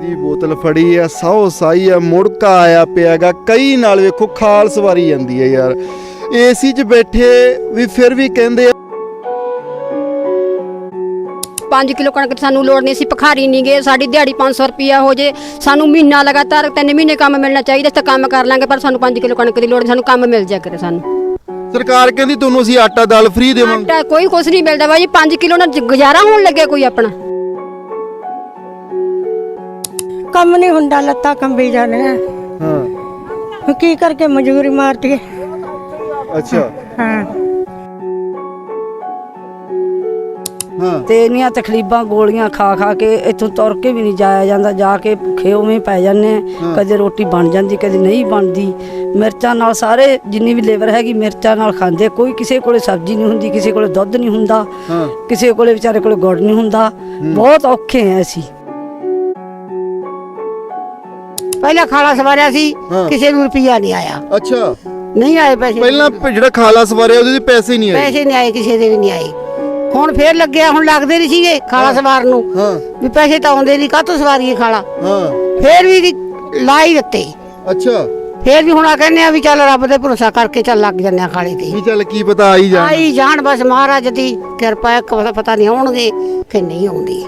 ਦੀ ਬੋਤਲ ਫੜੀ ਆ ਸੌ ਸਾਈ ਆ ਮੁੜਕਾ ਆਇਆ ਪਿਆਗਾ। ਕਈ ਨਾਲ ਵੇਖੋ ਖਾਲਸ ਵਾਰੀ ਜਾਂਦੀ ਹੈ ਯਾਰ। ਏਸੀ 'ਚ ਬੈਠੇ ਵੀ ਫਿਰ ਵੀ ਕਹਿੰਦੇ ਆ 5 ਕਿਲੋ ਕਣਕ ਦੀ ਸਾਨੂੰ ਲੋੜ ਨਹੀਂ ਸੀ ਭਖਾਰੀ ਨਹੀਂ ਗਏ। ਸਾਡੀ ਦਿਹਾੜੀ 500 ਰੁਪਿਆ ਹੋ ਜੇ। ਸਾਨੂੰ ਮਹੀਨਾ ਲਗਾਤਾਰ ਤਿੰਨ ਮਹੀਨੇ ਕੰਮ ਮਿਲਣਾ ਚਾਹੀਦਾ ਤਾਂ ਕੰਮ ਕਰ ਲਾਂਗੇ ਪਰ ਸਾਨੂੰ 5 ਕਿਲੋ ਕਣਕ ਦੀ ਲੋੜ ਸਾਨੂੰ ਕੰਮ ਮਿਲ ਜਾ ਕਰੇ ਸਾਨੂੰ। ਸਰਕਾਰ ਕਹਿੰਦੀ ਤੁਹਾਨੂੰ ਅਸੀਂ ਆਟਾ ਦਾਲ ਫ੍ਰੀ ਦੇਵਾਂਗੇ। ਆਟਾ ਕੋਈ ਕੁਛ ਨਹੀਂ ਮਿਲਦਾ ਬਾਈ 5 ਕਿਲੋ ਨਾਲ ਗੁਜ਼ਾਰਾ ਹੋਣ ਲੱਗੇ ਕੋਈ ਆਪਣਾ। ਕੰਮ ਨਹੀਂ ਹੁੰਦਾ ਲੱਤਾਂ ਕੰਬੀ ਜਾਂਦੀਆਂ। ਹਾਂ। ਹੁਣ ਕੀ ਕਰਕੇ ਮਜ਼ਦੂਰੀ ਮਾਰਦੀ ਹੈ ਅੱਛਾ। ਹਾਂ। ਹਾਂ। ਤੇ ਇੰਨੀਆਂ ਤਕਲੀਫਾਂ ਗੋਲੀਆਂ ਖਾ ਖਾ ਕੇ ਇੱਥੋਂ ਤੁਰ ਕੇ ਵੀ ਨਹੀਂ ਜਾਇਆ ਜਾਂਦਾ ਜਾ ਕੇ ਭੁੱਖੇ ਉਵੇਂ ਪੈ ਜਾਂਦੇ ਹਾਂ। ਕਦੇ ਰੋਟੀ ਬਣ ਜਾਂਦੀ ਕਦੇ ਨਹੀਂ ਬਣਦੀ। ਮਿਰਚਾਂ ਨਾਲ ਸਾਰੇ ਜਿੰਨੀ ਵੀ ਲੇਬਰ ਹੈਗੀ ਮਿਰਚਾਂ ਨਾਲ ਖਾਂਦੇ ਕੋਈ ਕਿਸੇ ਕੋਲੇ ਸਬਜ਼ੀ ਨਹੀਂ ਹੁੰਦੀ ਕਿਸੇ ਕੋਲੇ ਦੁੱਧ ਨਹੀਂ ਹੁੰਦਾ। ਹਾਂ। ਕਿਸੇ ਕੋਲੇ ਵਿਚਾਰੇ ਕੋਲੇ ਗੁੜ ਨਹੀਂ ਹੁੰਦਾ। ਬਹੁਤ ਔਖੇ ਆ ਅਸੀਂ। ਪਹਿਲਾਂ ਖਾਲਾ ਸਵਾਰਿਆ ਸੀ ਹਾਂ। ਕਿਸੇ ਨੂੰ ਰੁਪਿਆ ਨਹੀਂ ਆਇਆ। ਅੱਛਾ। ਨਹੀਂ ਆਏ ਪੈਸੇ। ਪਹਿਲਾਂ ਪ- ਜਿਹੜਾ ਖਾਲਾ ਸਵਾਰਿਆ ਉਹਦੇ ਤੇ ਪੈਸੇ ਨਹੀਂ ਆਏ। ਪੈਸੇ ਨਹੀਂ ਆਏ ਕਿਸੇ ਦੇ ਵੀ ਨਹੀਂ ਆਏ। ਹੁਣ ਫੇਰ ਲੱਗਿਆ ਹੁਣ ਲੱਗਦੇ ਨਹੀਂ ਸੀਗੇ ਖਾਲਾ ਸਵਾਰ ਨੂੰ। ਹਾਂ। ਵੀ ਪੈਸੇ ਤਾਂ ਆਉਂਦੇ ਨਹੀਂ ਕਾਹਤੋਂ ਸਵਾਰੀਏ ਖਾਲਾ? ਹਾਂ। ਫੇਰ ਵੀ ਦੀ- ਲਾਈ ਦਿੱਤੇ। ਅੱਛਾ। ਫੇਰ ਵੀ ਹੁਣ ਆ ਕਹਿੰਦੇ ਆ ਵੀ ਚੱਲ ਰੱਬ ਦੇ ਭਰੋਸਾ ਕਰਕੇ ਚੱਲ ਲੱਗ ਜੰਨੇ ਆ ਖਾਲੇ ਤੇ। ਵੀ ਚੱਲ ਕੀ ਪਤਾ ਆਈ ਜਾਣ। ਆਈ ਜਾਣ ਬਸ ਮਹਾਰਾਜ ਦੀ ਕਿਰਪਾ ਹੈ ਕਦੇ ਪਤਾ ਨਹੀਂ ਆਉਣਗੇ ਕਿ ਨਹੀਂ ਆਉਂਦੇ।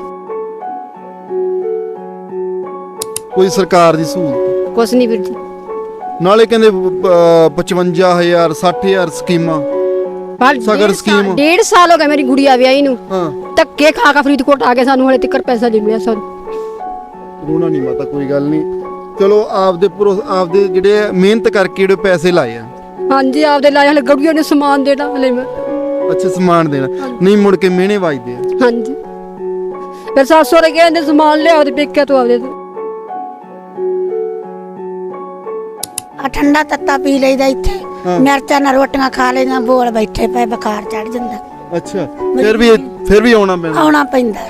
ਕੋਈ ਸਰਕਾਰ ਦੀ ਸਹੂਲਤ? ਕੁਛ ਨਹੀਂ ਵੀਰ ਜੀ। ਨਾਲੇ ਕਹਿੰਦੇ ਅਹ, 55000 60000 ਸਕੀਮਾਂ। ਪਰ ਸਗਰ ਡੇਢ ਸਾਲ-। ਡੇਢ ਸਾਲ ਹੋ ਗਏ ਮੇਰੀ ਗੁੜੀਆ ਵਿਆਹੀ ਨੂੰ। ਹਾਂ। ਧੱਕੇ ਖਾ ਖਾ ਫਰੀਦਕੋਟ ਆ ਗਏ ਸਾਨੂੰ ਹਲੇ ਤੱਕ ਪੈਸਾ ਨਹੀਂ ਮਿਲਿਆ ਸਾਨੂੰ। ਰੋਣਾ ਨਹੀਂ ਮਾਤਾ ਕੋਈ ਗੱਲ ਨਹੀਂ। ਚਲੋ ਆਪਦੇ ਭਰੋ ਆਪਦੇ ਜਿਹੜੇ ਮਿਹਨਤ ਕਰਕੇ ਜਿਹੜੇ ਪੈਸੇ ਲਾਏ ਆ। ਹਾਂਜੀ ਆਪਦੇ ਲਾਏ ਹਲੇ ਗੁੜੀਆ ਨੂੰ ਸਮਾਨ ਦੇਣਾ ਹਲੇ ਮੈਂ। ਅੱਛਾ ਸਮਾਨ ਦੇਣਾ। ਨਹੀਂ ਮੁੜ ਕੇ ਮਿਹਣੇ ਵੱਜਦੇ ਆ। ਹਾਂਜੀ। ਫਿਰ ਸੱਸ ਸਹੁਰੇ ਕਹਿੰਦੇ ਸਮਾਨ ਲਿਆਓ ਤੇ ਪੇਕਿਆ ਤੋਂ ਆਪਦੇ ਤੋਂ। ਆ ਠੰਡਾ ਤੱਤਾ ਪੀ ਲਈਦਾ ਇੱਥੇ। ਮਿਰਚਾਂ ਨਾਲ ਰੋਟੀਆਂ ਖਾ ਲਈਆਂ ਬੋਲ ਬੈਠੇ ਪਏ ਬੁਖਾਰ ਚੜ ਜਾਂਦਾ। ਅੱਛਾ ਫਿਰ ਵੀ ਫਿਰ ਵੀ ਆਉਣਾ ਪੈਂਦਾ। ਆਉਣਾ ਪੈਂਦਾ।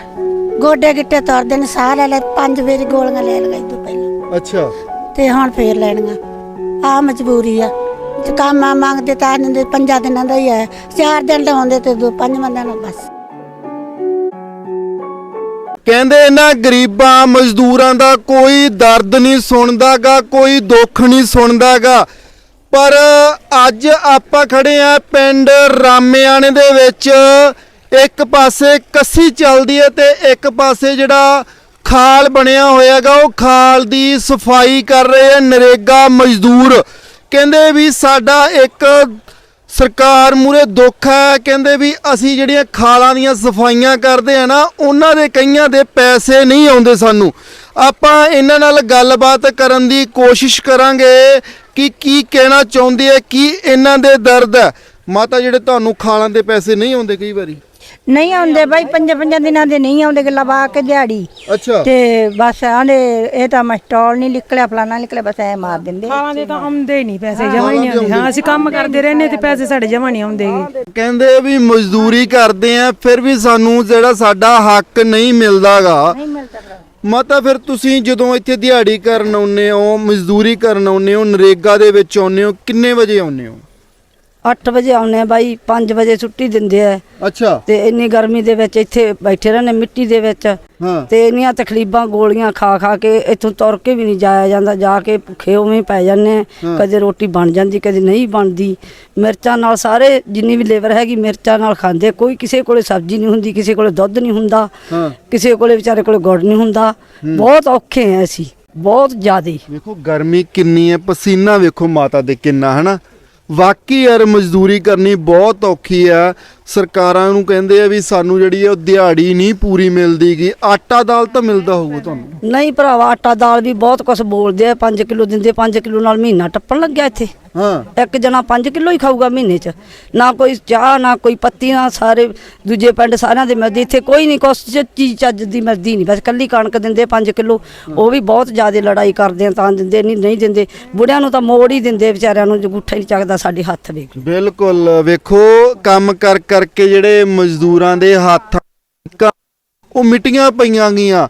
ਗੋਡੇ ਗਿੱਟੇ ਤੁਰਦੇ ਨੇ ਸਾਹ ਲੈ ਲੈ ਪੰਜ ਵੇਰੀ ਗੋਲੀਆਂ ਲੈ ਲਗਾਈ ਤੋਂ ਪਹਿਲਾਂ। ਅੱਛਾ। ਤੇ ਹੁਣ ਫੇਰ ਲੈਣੀਆਂ। ਆ ਮਜਬੂਰੀ ਆ। ਜੇ ਕੰਮ ਮੰਗਦੇ ਤਾਂ ਦਿੰਦੇ ਪੰਜਾਂ ਦਿਨਾਂ ਦਾ ਹੀ ਹੈ ਚਾਰ ਦਿਨ ਲਾਉਂਦੇ ਤੇ ਦੋ ਪੰਜ ਦਿਨਾਂ ਨੂੰ ਬਸ। ਕਹਿੰਦੇ ਇਹਨਾਂ ਗਰੀਬਾਂ, ਮਜ਼ਦੂਰਾਂ ਦਾ ਕੋਈ ਦਰਦ ਨਹੀਂ ਸੁਣਦਾਗਾ, ਕੋਈ ਦੁੱਖ ਨਹੀਂ ਸੁਣਦਾਗਾ। ਪਰ ਅੱਜ ਆਪਾਂ ਖੜੇ ਆ ਪਿੰਡ ਰਾਮਿਆਣੇ ਦੇ ਵਿੱਚ। ਇੱਕ ਪਾਸੇ ਕੱਸੀ ਚੱਲਦੀ ਹੈ ਤੇ ਇੱਕ ਪਾਸੇ ਜਿਹੜਾ ਖਾਲ ਬਣਿਆ ਹੋਇਆਗਾ, ਉਹ ਖਾਲ ਦੀ ਸਫ਼ਾਈ ਕਰ ਰਹੇ ਆ ਨਰੇਗਾ ਮਜ਼ਦੂਰ। ਕਹਿੰਦੇ ਵੀ ਸਾਡਾ ਇੱਕ ਸਰਕਾਰ ਮੂਰੇ ਦੁੱਖ ਹੈ, ਕਹਿੰਦੇ ਵੀ ਅਸੀਂ ਜਿਹੜੀਆਂ ਖਾਲਾਂ ਦੀਆਂ ਸਫਾਈਆਂ ਕਰਦੇ ਆ ਨਾ, ਉਹਨਾਂ ਦੇ ਕਈਆਂ ਦੇ ਪੈਸੇ ਨਹੀਂ ਆਉਂਦੇ ਸਾਨੂੰ। ਆਪਾਂ ਇਹਨਾਂ ਨਾਲ ਗੱਲਬਾਤ ਕਰਨ ਦੀ ਕੋਸ਼ਿਸ਼ ਕਰਾਂਗੇ ਕਿ ਕੀ ਕਹਿਣਾ ਚਾਹੁੰਦੇ ਆ, ਕੀ ਇਹਨਾਂ ਦੇ ਦਰਦ ਹੈ। ਮਾਤਾ ਜਿਹੜੇ ਤੁਹਾਨੂੰ ਖਾਲਾਂ ਦੇ ਪੈਸੇ ਨਹੀਂ ਆਉਂਦੇ ਕਈ ਵਾਰੀ। ਨਹੀਂ ਆਉਂਦੇ ਬਾਈ ਪੰਜਾਂ ਪੰਜਾਂ ਦਿਨਾਂ ਦੇ ਨਹੀਂ ਆਉਂਦੇ ਲਵਾ ਕੇ ਦਿਹਾੜੀ। ਅੱਛਾ। ਤੇ ਬਸ ਆਂਦੇ ਇਹ ਤਾਂ ਮਸਟੋਲ ਨਹੀਂ ਨਿਕਲਿਆ ਫਲਾਣਾ ਨਿਕਲਿਆ ਬਸ ਐ ਮਾਰ ਦਿੰਦੇ। ਖਾਲਾਂ ਦੇ ਤਾਂ ਆਉਂਦੇ ਹੀ ਨਹੀਂ ਪੈਸੇ ਜਮਾ ਹੀ ਨਹੀਂ ਆਉਂਦੇ। ਹਾਂ ਅਸੀਂ ਕੰਮ ਕਰਦੇ ਰਹਿੰਦੇ ਤੇ ਪੈਸੇ ਸਾਡੇ ਜਮਾ ਨਹੀਂ ਆਉਂਦੇਗੇ ਕਹਿੰਦੇ ਵੀ ਮਜ਼ਦੂਰੀ ਕਰਦੇ ਆ ਫਿਰ ਵੀ ਸਾਨੂੰ ਜਿਹੜਾ ਸਾਡਾ ਹੱਕ ਨਹੀਂ ਮਿਲਦਾਗਾ। ਮਾਤਾ ਫਿਰ ਤੁਸੀਂ ਜਦੋਂ ਇੱਥੇ ਦਿਹਾੜੀ ਕਰਨ ਆਉਂਦੇ ਹੋ ਮਜ਼ਦੂਰੀ ਕਰਨ ਆਉਂਦੇ ਹੋ ਨਰੇਗਾ ਦੇ ਵਿੱਚ ਆਉਂਦੇ ਹੋ ਕਿੰਨੇ ਵਜੇ ਆਉਂਦੇ ਹੋ? 8 ਵਜੇ ਆਉਂਦੇ ਆ ਬਾਈ 5 ਵਜੇ ਛੁੱਟੀ ਦਿੰਦੇ ਆ। ਅੱਛਾ। ਤੇ ਇੰਨੀ ਗਰਮੀ ਦੇ ਵਿੱਚ ਇੱਥੇ ਬੈਠੇ ਰਹਿੰਦੇ ਮਿੱਟੀ ਦੇ ਵਿੱਚ। ਹਾਂ। ਤੇ ਇੰਨੀਆਂ ਤਕਲੀਫਾਂ ਗੋਲੀਆਂ ਖਾ ਖਾ ਕੇ ਇੱਥੋਂ ਤੁਰ ਕੇ ਵੀ ਨਹੀਂ ਜਾਇਆ ਜਾਂਦਾ ਜਾ ਕੇ ਭੁੱਖੇ ਉਵੇਂ ਪੈ ਜਾਂਦੇ ਹਾਂ। ਕਦੇ ਰੋਟੀ ਬਣ ਜਾਂਦੀ ਕਦੇ ਨਹੀਂ ਬਣਦੀ। ਮਿਰਚਾਂ ਨਾਲ ਸਾਰੇ ਜਿੰਨੀ ਵੀ ਲੇਬਰ ਹੈਗੀ ਮਿਰਚਾਂ ਨਾਲ ਖਾਂਦੇ ਕੋਈ ਕਿਸੇ ਕੋਲੇ ਸਬਜ਼ੀ ਨਹੀਂ ਹੁੰਦੀ ਕਿਸੇ ਕੋਲੇ ਦੁੱਧ ਨਹੀਂ ਹੁੰਦਾ। ਹਾਂ। ਕਿਸੇ ਕੋਲੇ ਵਿਚਾਰੇ ਕੋਲੇ ਗੁੜ ਨਹੀਂ ਹੁੰਦਾ। ਬਹੁਤ ਔਖੇ ਆ ਅਸੀਂ ਬਹੁਤ ਜ਼ਿਆਦੇ। ਵੇਖੋ ਗਰਮੀ ਕਿੰਨੀ ਹੈ ਪਸੀਨਾ ਵੇਖੋ ਮਾਤਾ ਦੇ ਕਿੰਨਾ ਹਨਾ? ਵਾਕਈ ਯਾਰ ਮਜ਼ਦੂਰੀ ਕਰਨੀ ਬਹੁਤ ਔਖੀ ਆ। ਸਰਕਾਰਾਂ ਨੂੰ ਕਹਿੰਦੇ ਆ ਵੀ ਸਾਨੂੰ ਜਿਹੜੀ ਹੈ ਉਹ ਦਿਹਾੜੀ ਨਹੀਂ ਪੂਰੀ ਮਿਲਦੀਗੀ ਆਟਾ ਦਾਲ ਤਾਂ ਮਿਲਦਾ ਹੋਊਗਾ ਤੁਹਾਨੂੰ? ਨਹੀਂ ਭਰਾਵਾ ਆਟਾ ਦਾਲ ਵੀ ਬਹੁਤ ਕੁਝ ਬੋਲਦੇ ਆ। 5 ਕਿਲੋ ਦਿੰਦੇ 5 ਕਿਲੋ ਨਾਲ ਮਹੀਨਾ ਟੱਪਣ ਲੱਗਿਆ ਇੱਥੇ। ਹਾਂ। ਇੱਕ ਜਣਾ 5 ਕਿਲੋ ਹੀ ਖਾਊਗਾ ਮਹੀਨੇ 'ਚ। ਨਾ ਕੋਈ ਚਾਹ ਨਾ ਕੋਈ ਪੱਤੀ ਨਾ ਸਾਰੇ ਦੂਜੇ ਪਿੰਡ ਸਾਰਿਆਂ ਦੇ ਮਿਲਦੀ। ਇੱਥੇ ਕੋਈ ਨਹੀਂ ਕੁਛ ਚੀਜ਼ ਚੱਜ ਦੀ ਮਿਲਦੀ ਨਹੀਂ। ਬਸ ਕੱਲੀ ਕਣਕ ਦਿੰਦੇ 5 ਕਿਲੋ। ਉਹ ਵੀ ਬਹੁਤ ਜ਼ਿਆਦਾ ਲੜਾਈ ਕਰਦੇ ਆ ਤਾਂ ਦਿੰਦੇ ਨਹੀਂ ਨਹੀਂ ਦਿੰਦੇ। ਬੁੜਿਆਂ ਨੂੰ ਤਾਂ ਮੋੜ ਹੀ ਦਿੰਦੇ ਵਿਚਾਰਿਆਂ ਨੂੰ ਜਗੂਠਾ ਨਹੀਂ ਚੱਕਦਾ ਸਾਡੇ ਹੱਥ ਵੇਖ ਬਿਲਕੁਲ। ਵੇਖੋ ਕੰਮ ਕਰ ਕਰਕੇ ਜਿਹੜੇ ਮਜ਼ਦੂਰਾਂ ਦੇ ਹੱਥ ਉਹ ਮਿੱਟੀਆਂ ਪਈਆਂ ਗਈਆਂ।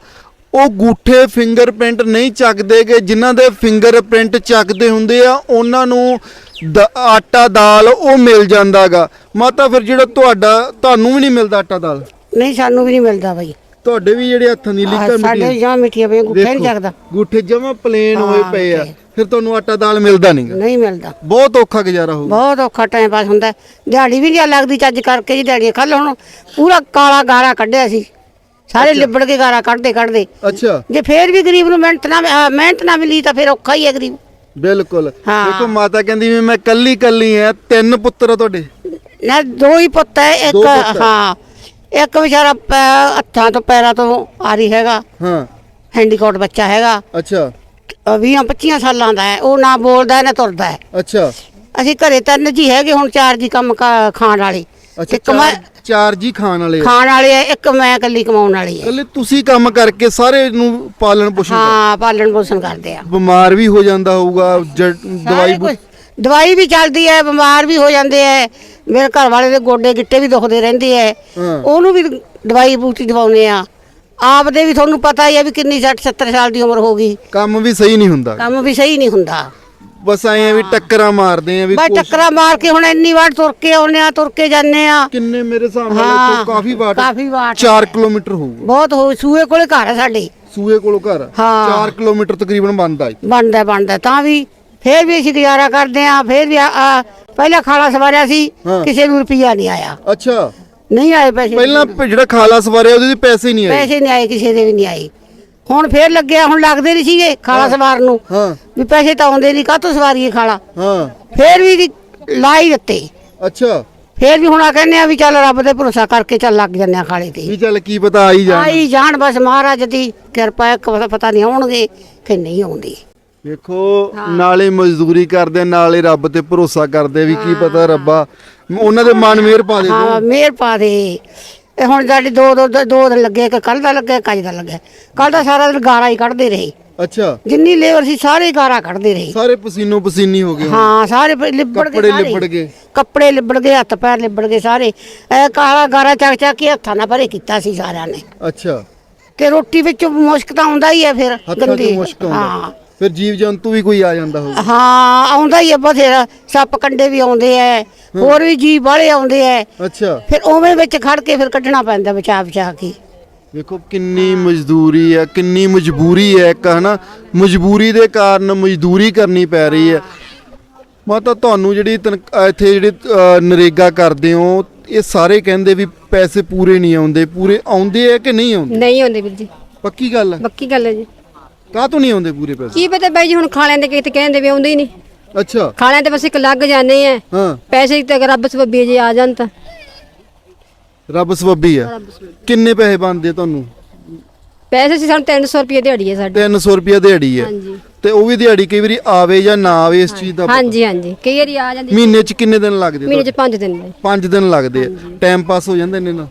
ਉਹ ਗੂਠੇ ਫਿੰਗਰਪ੍ਰਿੰਟ ਨਹੀਂ ਚੱਕਦੇ ਚੱਕਦੇਗੇ ਜਿਨ੍ਹਾਂ ਦੇ ਫਿੰਗਰਪ੍ਰਿੰਟ ਚੱਕਦੇ ਹੁੰਦੇ ਆ, ਉਹਨਾਂ ਨੂੰ ਆਟਾ ਦਾਲ ਉਹ ਮਿਲ ਜਾਂਦਾਗਾ ਮਾਤਾ, ਫਿਰ ਜਿਹੜਾ ਤੁਹਾਡਾ, ਤੁਹਾਨੂੰ ਵੀ ਨਹੀਂ ਮਿਲਦਾ ਆਟਾ ਦਾਲ? ਨਹੀਂ, ਸਾਨੂੰ ਵੀ ਨਹੀਂ ਮਿਲਦਾ ਬਾਈ। ਤੁਹਾਡੇ ਵੀ ਜਿਹੜੇ ਹੱਥਾਂ ਦੀ ਲਿੱਕਾ ਸਾਡੇ ਮਿੱਟੀ ਜਾਂ ਮਿੱਠੀਆਂ ਪਈਆਂ ਗੁੱਠੇ ਨਹੀਂ ਜਗਦਾ ਗੁੱਠੇ ਜਮਾ ਪਲੇਨ ਹੋਏ ਪਏ ਆ। ਫਿਰ ਤੁਹਾਨੂੰ ਆਟਾ ਦਾਲ ਮਿਲਦਾ ਨਹੀਂਗਾ ਨਹੀਂ ਮਿਲਦਾ। ਬਹੁਤ ਔਖਾ ਗੁਜ਼ਾਰਾ ਹੋਊ ਬਹੁਤ ਔਖਾ ਟਾਈਮ ਪਾਸ ਹੁੰਦਾ ਹੈ। ਦਿਹਾੜੀ ਵੀ ਨਹੀਂ ਲੱਗਦੀ ਚੱਜ ਕਰਕੇ ਜੀ ਦਿਹਾੜੀਆਂ ਕੱਲ ਹੁਣ ਪੂਰਾ ਕਾਲਾ ਗਾਰਾ ਕੱਢਿਆ ਸੀ। ਸਾਰੇ ਲਿਬੜ ਕੇ ਗਾਰਾ ਕੱਢਦੇ ਕੱਢਦੇ। ਅੱਛਾ। ਜੇ ਫੇਰ ਵੀ ਗਰੀਬ ਨੂੰ ਮਿਹਨਤ ਨਾ ਅਹ ਮਿਹਨਤ ਨਾ ਮਿਲੀ ਤਾਂ ਫਿਰ ਔਖਾ ਹੀ ਹੈ ਗਰੀਬ। ਬਿਲਕੁਲ। ਹਾਂ। ਦੇਖੋ ਮਾਤਾ ਕਹਿੰਦੀ ਵੀ ਮੈਂ ਕੱਲੀ ਕੱਲੀ ਆ ਤਿੰਨ ਪੁੱਤਰ ਆ ਤੁਹਾਡੇ। ਨਾ ਦੋ ਹੀ ਪੁੱਤ ਹੈ ਇੱਕ ਦੋ ਪੁੱਤ ਹੈ। ਹਾਂ ਇੱਕ ਵਿਚਾਰਾ ਪੈ- ਹੱਥਾਂ ਤੋਂ ਪੈਰਾਂ ਤੋਂ ਆਰੀ ਹੈਗਾ। ਹਾਂ। ਹੈਂਡੀਕੌਟ ਬੱਚਾ ਹੈਗਾ। ਅੱਛਾ। 20 25 ਸਾਲਾਂ ਦਾ ਹੈ। ਉਹ ਨਾ ਬੋਲਦਾ ਹੈ ਨਾ ਤੁਰਦਾ ਹੈ। ਅੱਛਾ। ਅਸੀਂ ਘਰੇ ਤਿੰਨ ਜੀ ਹੈਗੇ ਹੁਣ ਚਾਰ ਜੀ ਕੰਮ ਕਾ- ਖਾਣ ਵਾਲੇ। ਅੱਛਾ ਇੱਕ ਮੈਂ ਚਾਰ ਚਾਰ ਜੀ ਖਾਣ ਵਾਲੇ ਆ। ਖਾਣ ਵਾਲੇ ਆ ਇੱਕ ਮੈਂ ਇਕੱਲੀ ਕਮਾਉਣ ਵਾਲੀ ਹੈ ਇਕੱਲੇ ਤੁਸੀਂ ਕੰਮ ਕਰਕੇ ਸਾਰੇ ਨੂੰ ਪਾਲਣ ਪੋਸ਼ਣ ਹਾਂ ਪਾਲਣ ਪੋਸ਼ਣ ਕਰਦੇ ਆ। ਬਿਮਾਰ ਵੀ ਹੋ ਜਾਂਦਾ ਹੋਊਗਾ ਜ- ਦਵਾਈ। ਦਵਾਈ ਵੀ ਚੱਲਦੀ ਹੈ ਬਿਮਾਰ ਵੀ ਹੋ ਜਾਂਦੇ ਐ ਮੇਰੇ ਘਰ ਵਾਲੇ ਦੇ ਗੋਡੇ ਗਿੱਟੇ ਵੀ ਦੁਖਦੇ ਰਹਿੰਦੇ ਐ। ਉਹਨੂੰ ਵੀ ਦਵਾਈ ਬੂਟੀ ਦਵਾਉਨੇ ਆ। ਆਪ ਦੇ ਵੀ ਤੁਹਾਨੂੰ ਪਤਾ ਹੀ ਹੈ ਵੀ ਕਿੰਨੀ 60 70 ਸਾਲ ਦੀ ਉਮਰ ਹੋ ਗਈ। ਕੰਮ ਵੀ ਸਹੀ ਨਹੀਂ ਹੁੰਦਾ। ਕੰਮ ਵੀ ਸਹੀ ਨਹੀਂ ਹੁੰਦਾ। ਬਸ ਐਂ ਆ ਵੀ ਟੱਕਰਾਂ ਮਾਰਦੇ ਆ ਵੀ ਬਸ ਟੱਕਰਾ ਮਾਰ ਕੇ ਹੁਣ ਇੰਨੀ ਵਾਰ ਤੁਰ ਕੇ ਆਉਨੇ ਆ ਤੁਰ ਕੇ ਜਾਂਦੇ ਆ। ਕਿੰਨੇ ਮੇਰੇ ਹਿਸਾਬ ਨਾਲ ਇੱਥੋਂ ਕਾਫੀ ਵਾਟ ਕਾਫੀ ਵਾਟ। 4 ਕਿਲੋਮੀਟਰ ਹੋਊਗਾ। ਬਹੁਤ ਹੋ ਸੂਏ ਕੋਲੇ ਘਰ ਹੈ ਸਾਡੇ। ਸੂਏ ਕੋਲੋਂ ਘਰ ਹਾਂ। 4 ਕਿਲੋਮੀਟਰ ਤਕਰੀਬਨ ਬਣਦਾ ਹੈ ਬਣਦਾ ਬਣਦਾ। ਤਾਂ ਵੀ ਫੇਰ ਵੀ ਅਸੀਂ ਗੁਜ਼ਾਰਾ ਕਰਦੇ ਆ ਫੇਰ ਵੀ ਆ- ਆ, ਪਹਿਲਾਂ ਖਾਲਾ ਸਵਾਰਿਆ ਸੀ ਹਾਂ। ਕਿਸੇ ਨੂੰ ਰੁਪਈਆ ਨਹੀਂ ਆਇਆ। ਅੱਛਾ। ਨਹੀਂ ਆਏ ਪੈਸੇ। ਪਹਿਲਾਂ ਪ- ਜਿਹੜਾ ਖਾਲਾ ਸਵਾਰਿਆ ਉਹਦੇ ਪੈਸੇ ਹੀ ਨਹੀਂ ਆਏ। ਪੈਸੇ ਨਹੀਂ ਆਏ ਕਿਸੇ ਦੇ ਵੀ ਨਹੀਂ ਆਏ। ਹੁਣ ਫੇਰ ਲੱਗਿਆ ਹੁਣ ਲੱਗਦੇ ਨਹੀਂ ਸੀਗੇ ਖਾਲਾ ਸਵਾਰ ਨੂੰ। ਹਾਂ। ਵੀ ਪੈਸੇ ਤਾਂ ਆਉਂਦੇ ਨਹੀਂ ਕਾਹਤੋਂ ਸਵਾਰੀਏ ਖਾਲਾ? ਹਾਂ। ਫੇਰ ਵੀ ਲਾਈ ਦਿੱਤੇ। ਅੱਛਾ। ਫੇਰ ਵੀ ਹੁਣ ਆ ਕਹਿੰਦੇ ਆ ਵੀ ਚੱਲ ਰੱਬ ਤੇ ਭਰੋਸਾ ਕਰਕੇ ਚੱਲ ਲੱਗ ਜੰਨੇ ਆ ਖਾਲੇ ਤੇ। ਵੀ ਚੱਲ ਕੀ ਪਤਾ ਆਈ ਜਾਣ। ਆਈ ਜਾਣ ਬਸ ਮਹਾਰਾਜ ਦੀ ਕਿਰਪਾ ਹੈ ਪਤਾ ਪਤਾ ਨਹੀਂ ਆਉਣਗੇ ਕਿ ਨਹੀਂ ਆਉਂਦੀ। ਵੇਖੋ ਨਾਲੇ ਮਜ਼ਦੂਰੀ ਕਰਦੇ ਨਾਲੇ ਰੱਬ ਤੇ ਭਰੋਸਾ ਕਰਦੇ ਵੀ ਕੀ ਪਤਾ ਰੱਬਾ। ਉਹਨਾਂ ਦੇ ਮਨ ਮੇਰ ਪਾ ਦੇ ਹਾਂ ਮਿਹਰ ਪਾ ਦੇ। ਇਹ ਹੁਣ ਸਾਡੇ ਦੋ ਦੋ ਦੋ ਦਿਨ ਲੱਗੇ ਕਿ ਕੱਲ ਦਾ ਲੱਗੇ ਕੱਜ ਦਾ ਲੱਗੇ। ਕੱਲ ਦਾ ਸਾਰਾ ਦਿਨ ਗਾਰਾ ਹੀ ਕੱਢਦੇ ਰਹੇ। ਅੱਛਾ। ਜਿੰਨੀ ਲੇਬਰ ਸੀ ਸਾਰੇ ਗਾਰਾ ਕੱਢਦੇ ਰਹੇ। ਸਾਰੇ ਪਸੀਨੋ ਪਸੀਨੀ ਹੋ ਗਏ। ਹਾਂ ਸਾਰੇ ਲਿਬੜ ਗਏ ਕੱਪੜੇ। ਲਿਬੜ ਗਏ। ਕੱਪੜੇ ਲਿਬੜ ਗਏ ਹੱਥ ਪੈਰ ਲਿਬੜ ਗਏ ਸਾਰੇ। ਇਹ ਕਾਲਾ ਗਾਰਾ ਚੱਕ ਚੱਕ ਕੇ ਹੱਥਾਂ ਨਾਲ ਭਰੇ ਕੀਤਾ ਸੀ ਸਾਰਿਆਂ ਨੇ। ਅੱਛਾ। ਤੇ ਰੋਟੀ ਵਿੱਚ ਮੁਸ਼ਕ ਤਾਂ ਆਉਂਦਾ ਹੀ ਹੈ ਫਿਰ ਮੁਸ਼ਕ ਹਾਂ। ਫਿਰ ਜੀਵ ਜੰਤੂ ਵੀ ਕੋਈ ਆ ਜਾਂਦਾ ਹੋਊ। ਹਾਂ ਆਉਂਦਾ ਹੀ ਹੈ ਬਥੇਰਾ ਸੱਪ ਕੰਡੇ ਵੀ ਆਉਂਦੇ ਐ ਹੋਰ ਵੀ ਜੀਵ ਵਾਲੇ ਆਉਂਦੇ ਐ। ਅੱਛਾ। ਫਿਰ ਉਵੇਂ ਵਿੱਚ ਖੜ ਕੇ ਫਿਰ ਕੱਢਣਾ ਪੈਂਦਾ ਬਚਾ ਬਚਾ ਕੇ। ਵੇਖੋ ਕਿੰਨੀ ਮਜ਼ਦੂਰੀ ਹੈ ਕਿੰਨੀ ਮਜਬੂਰੀ ਹੈ ਇੱਕ ਹਨਾ? ਮਜਬੂਰੀ ਦੇ ਕਾਰਨ ਮਜ਼ਦੂਰੀ ਕਰਨੀ ਪੈ ਰਹੀ ਹੈ ਮਾਤਾ ਤੁਹਾਨੂੰ ਜਿਹੜੀ ਤਨਖ- ਇੱਥੇ ਜਿਹੜੇ ਨਰੇਗਾ ਕਰਦੇ ਹੋ ਇਹ ਸਾਰੇ ਕਹਿੰਦੇ ਵੀ ਪੈਸੇ ਪੂਰੇ ਨਹੀਂ ਆਉਂਦੇ। ਪੂਰੇ ਆਉਂਦੇ ਆ ਕਿ ਨਹੀਂ ਆਉਂਦੇ? ਨਹੀਂ ਆਉਂਦੇ ਵੀਰ ਜੀ। ਪੱਕੀ ਗੱਲ ਹੈ ਪੱਕੀ ਗੱਲ ਹੈ ਜੀ। ਕਾਹ ਤੋਂ ਨਹੀਂ ਆਉਂਦੇ ਪੂਰੇ ਪੈਸੇ? ਕੀ ਪਤਾ ਬਾਈ ਜੀ ਹੁਣ ਖਾਲਿਆਂ ਦੇ ਕਿਤੇ ਕਹਿੰਦੇ ਵੀ ਆਉਂਦੇ ਹੀ ਨਹੀਂ। ਅੱਛਾ। ਖਾਲਿਆਂ ਤੇ ਬਸ ਇੱਕ ਲੱਗ ਜਾਂਦੇ ਆ। ਹਾਂ। ਪੈਸੇ ਤੇ ਰੱਬ ਸਬੱਬੀ ਜੇ ਆ ਜਾਣ ਤਾਂ। ਰੱਬ ਸਬੱਬੀ ਹੈ ਕਿੰਨੇ ਪੈਸੇ ਬਣਦੇ ਤੁਹਾਨੂੰ? ਪੈਸੇ ਸੀ ਸਾਨੂੰ 300 ਰੁਪਏ ਦਿਹਾੜੀ ਹੈ ਸਾਡੀ। 300 ਰੁਪਏ ਦਿਹਾੜੀ ਹੈ। ਹਾਂਜੀ। ਤੇ ਉਹ ਵੀ ਦਿਹਾੜੀ ਕਈ ਵਾਰੀ ਆਵੇ ਜਾਂ ਨਾ ਆਵੇ ਇਸ ਚੀਜ਼ ਦਾ ਹਾਂਜੀ ਹਾਂਜੀ। ਕਈ ਵਾਰੀ ਆ ਜਾਂਦੀ। ਮਹੀਨੇ ਚ ਕਿੰਨੇ ਦਿਨ ਲੱਗਦੇ ਮਹੀਨੇ ਚ 5 ਦਿਨ ਦੇ 5 ਦਿਨ ਲੱਗਦੇ ਆ। ਟਾਈਮ ਪਾਸ ਹੋ ਜਾਂਦਾ ਇਹਨਾਂ ਨਾਲ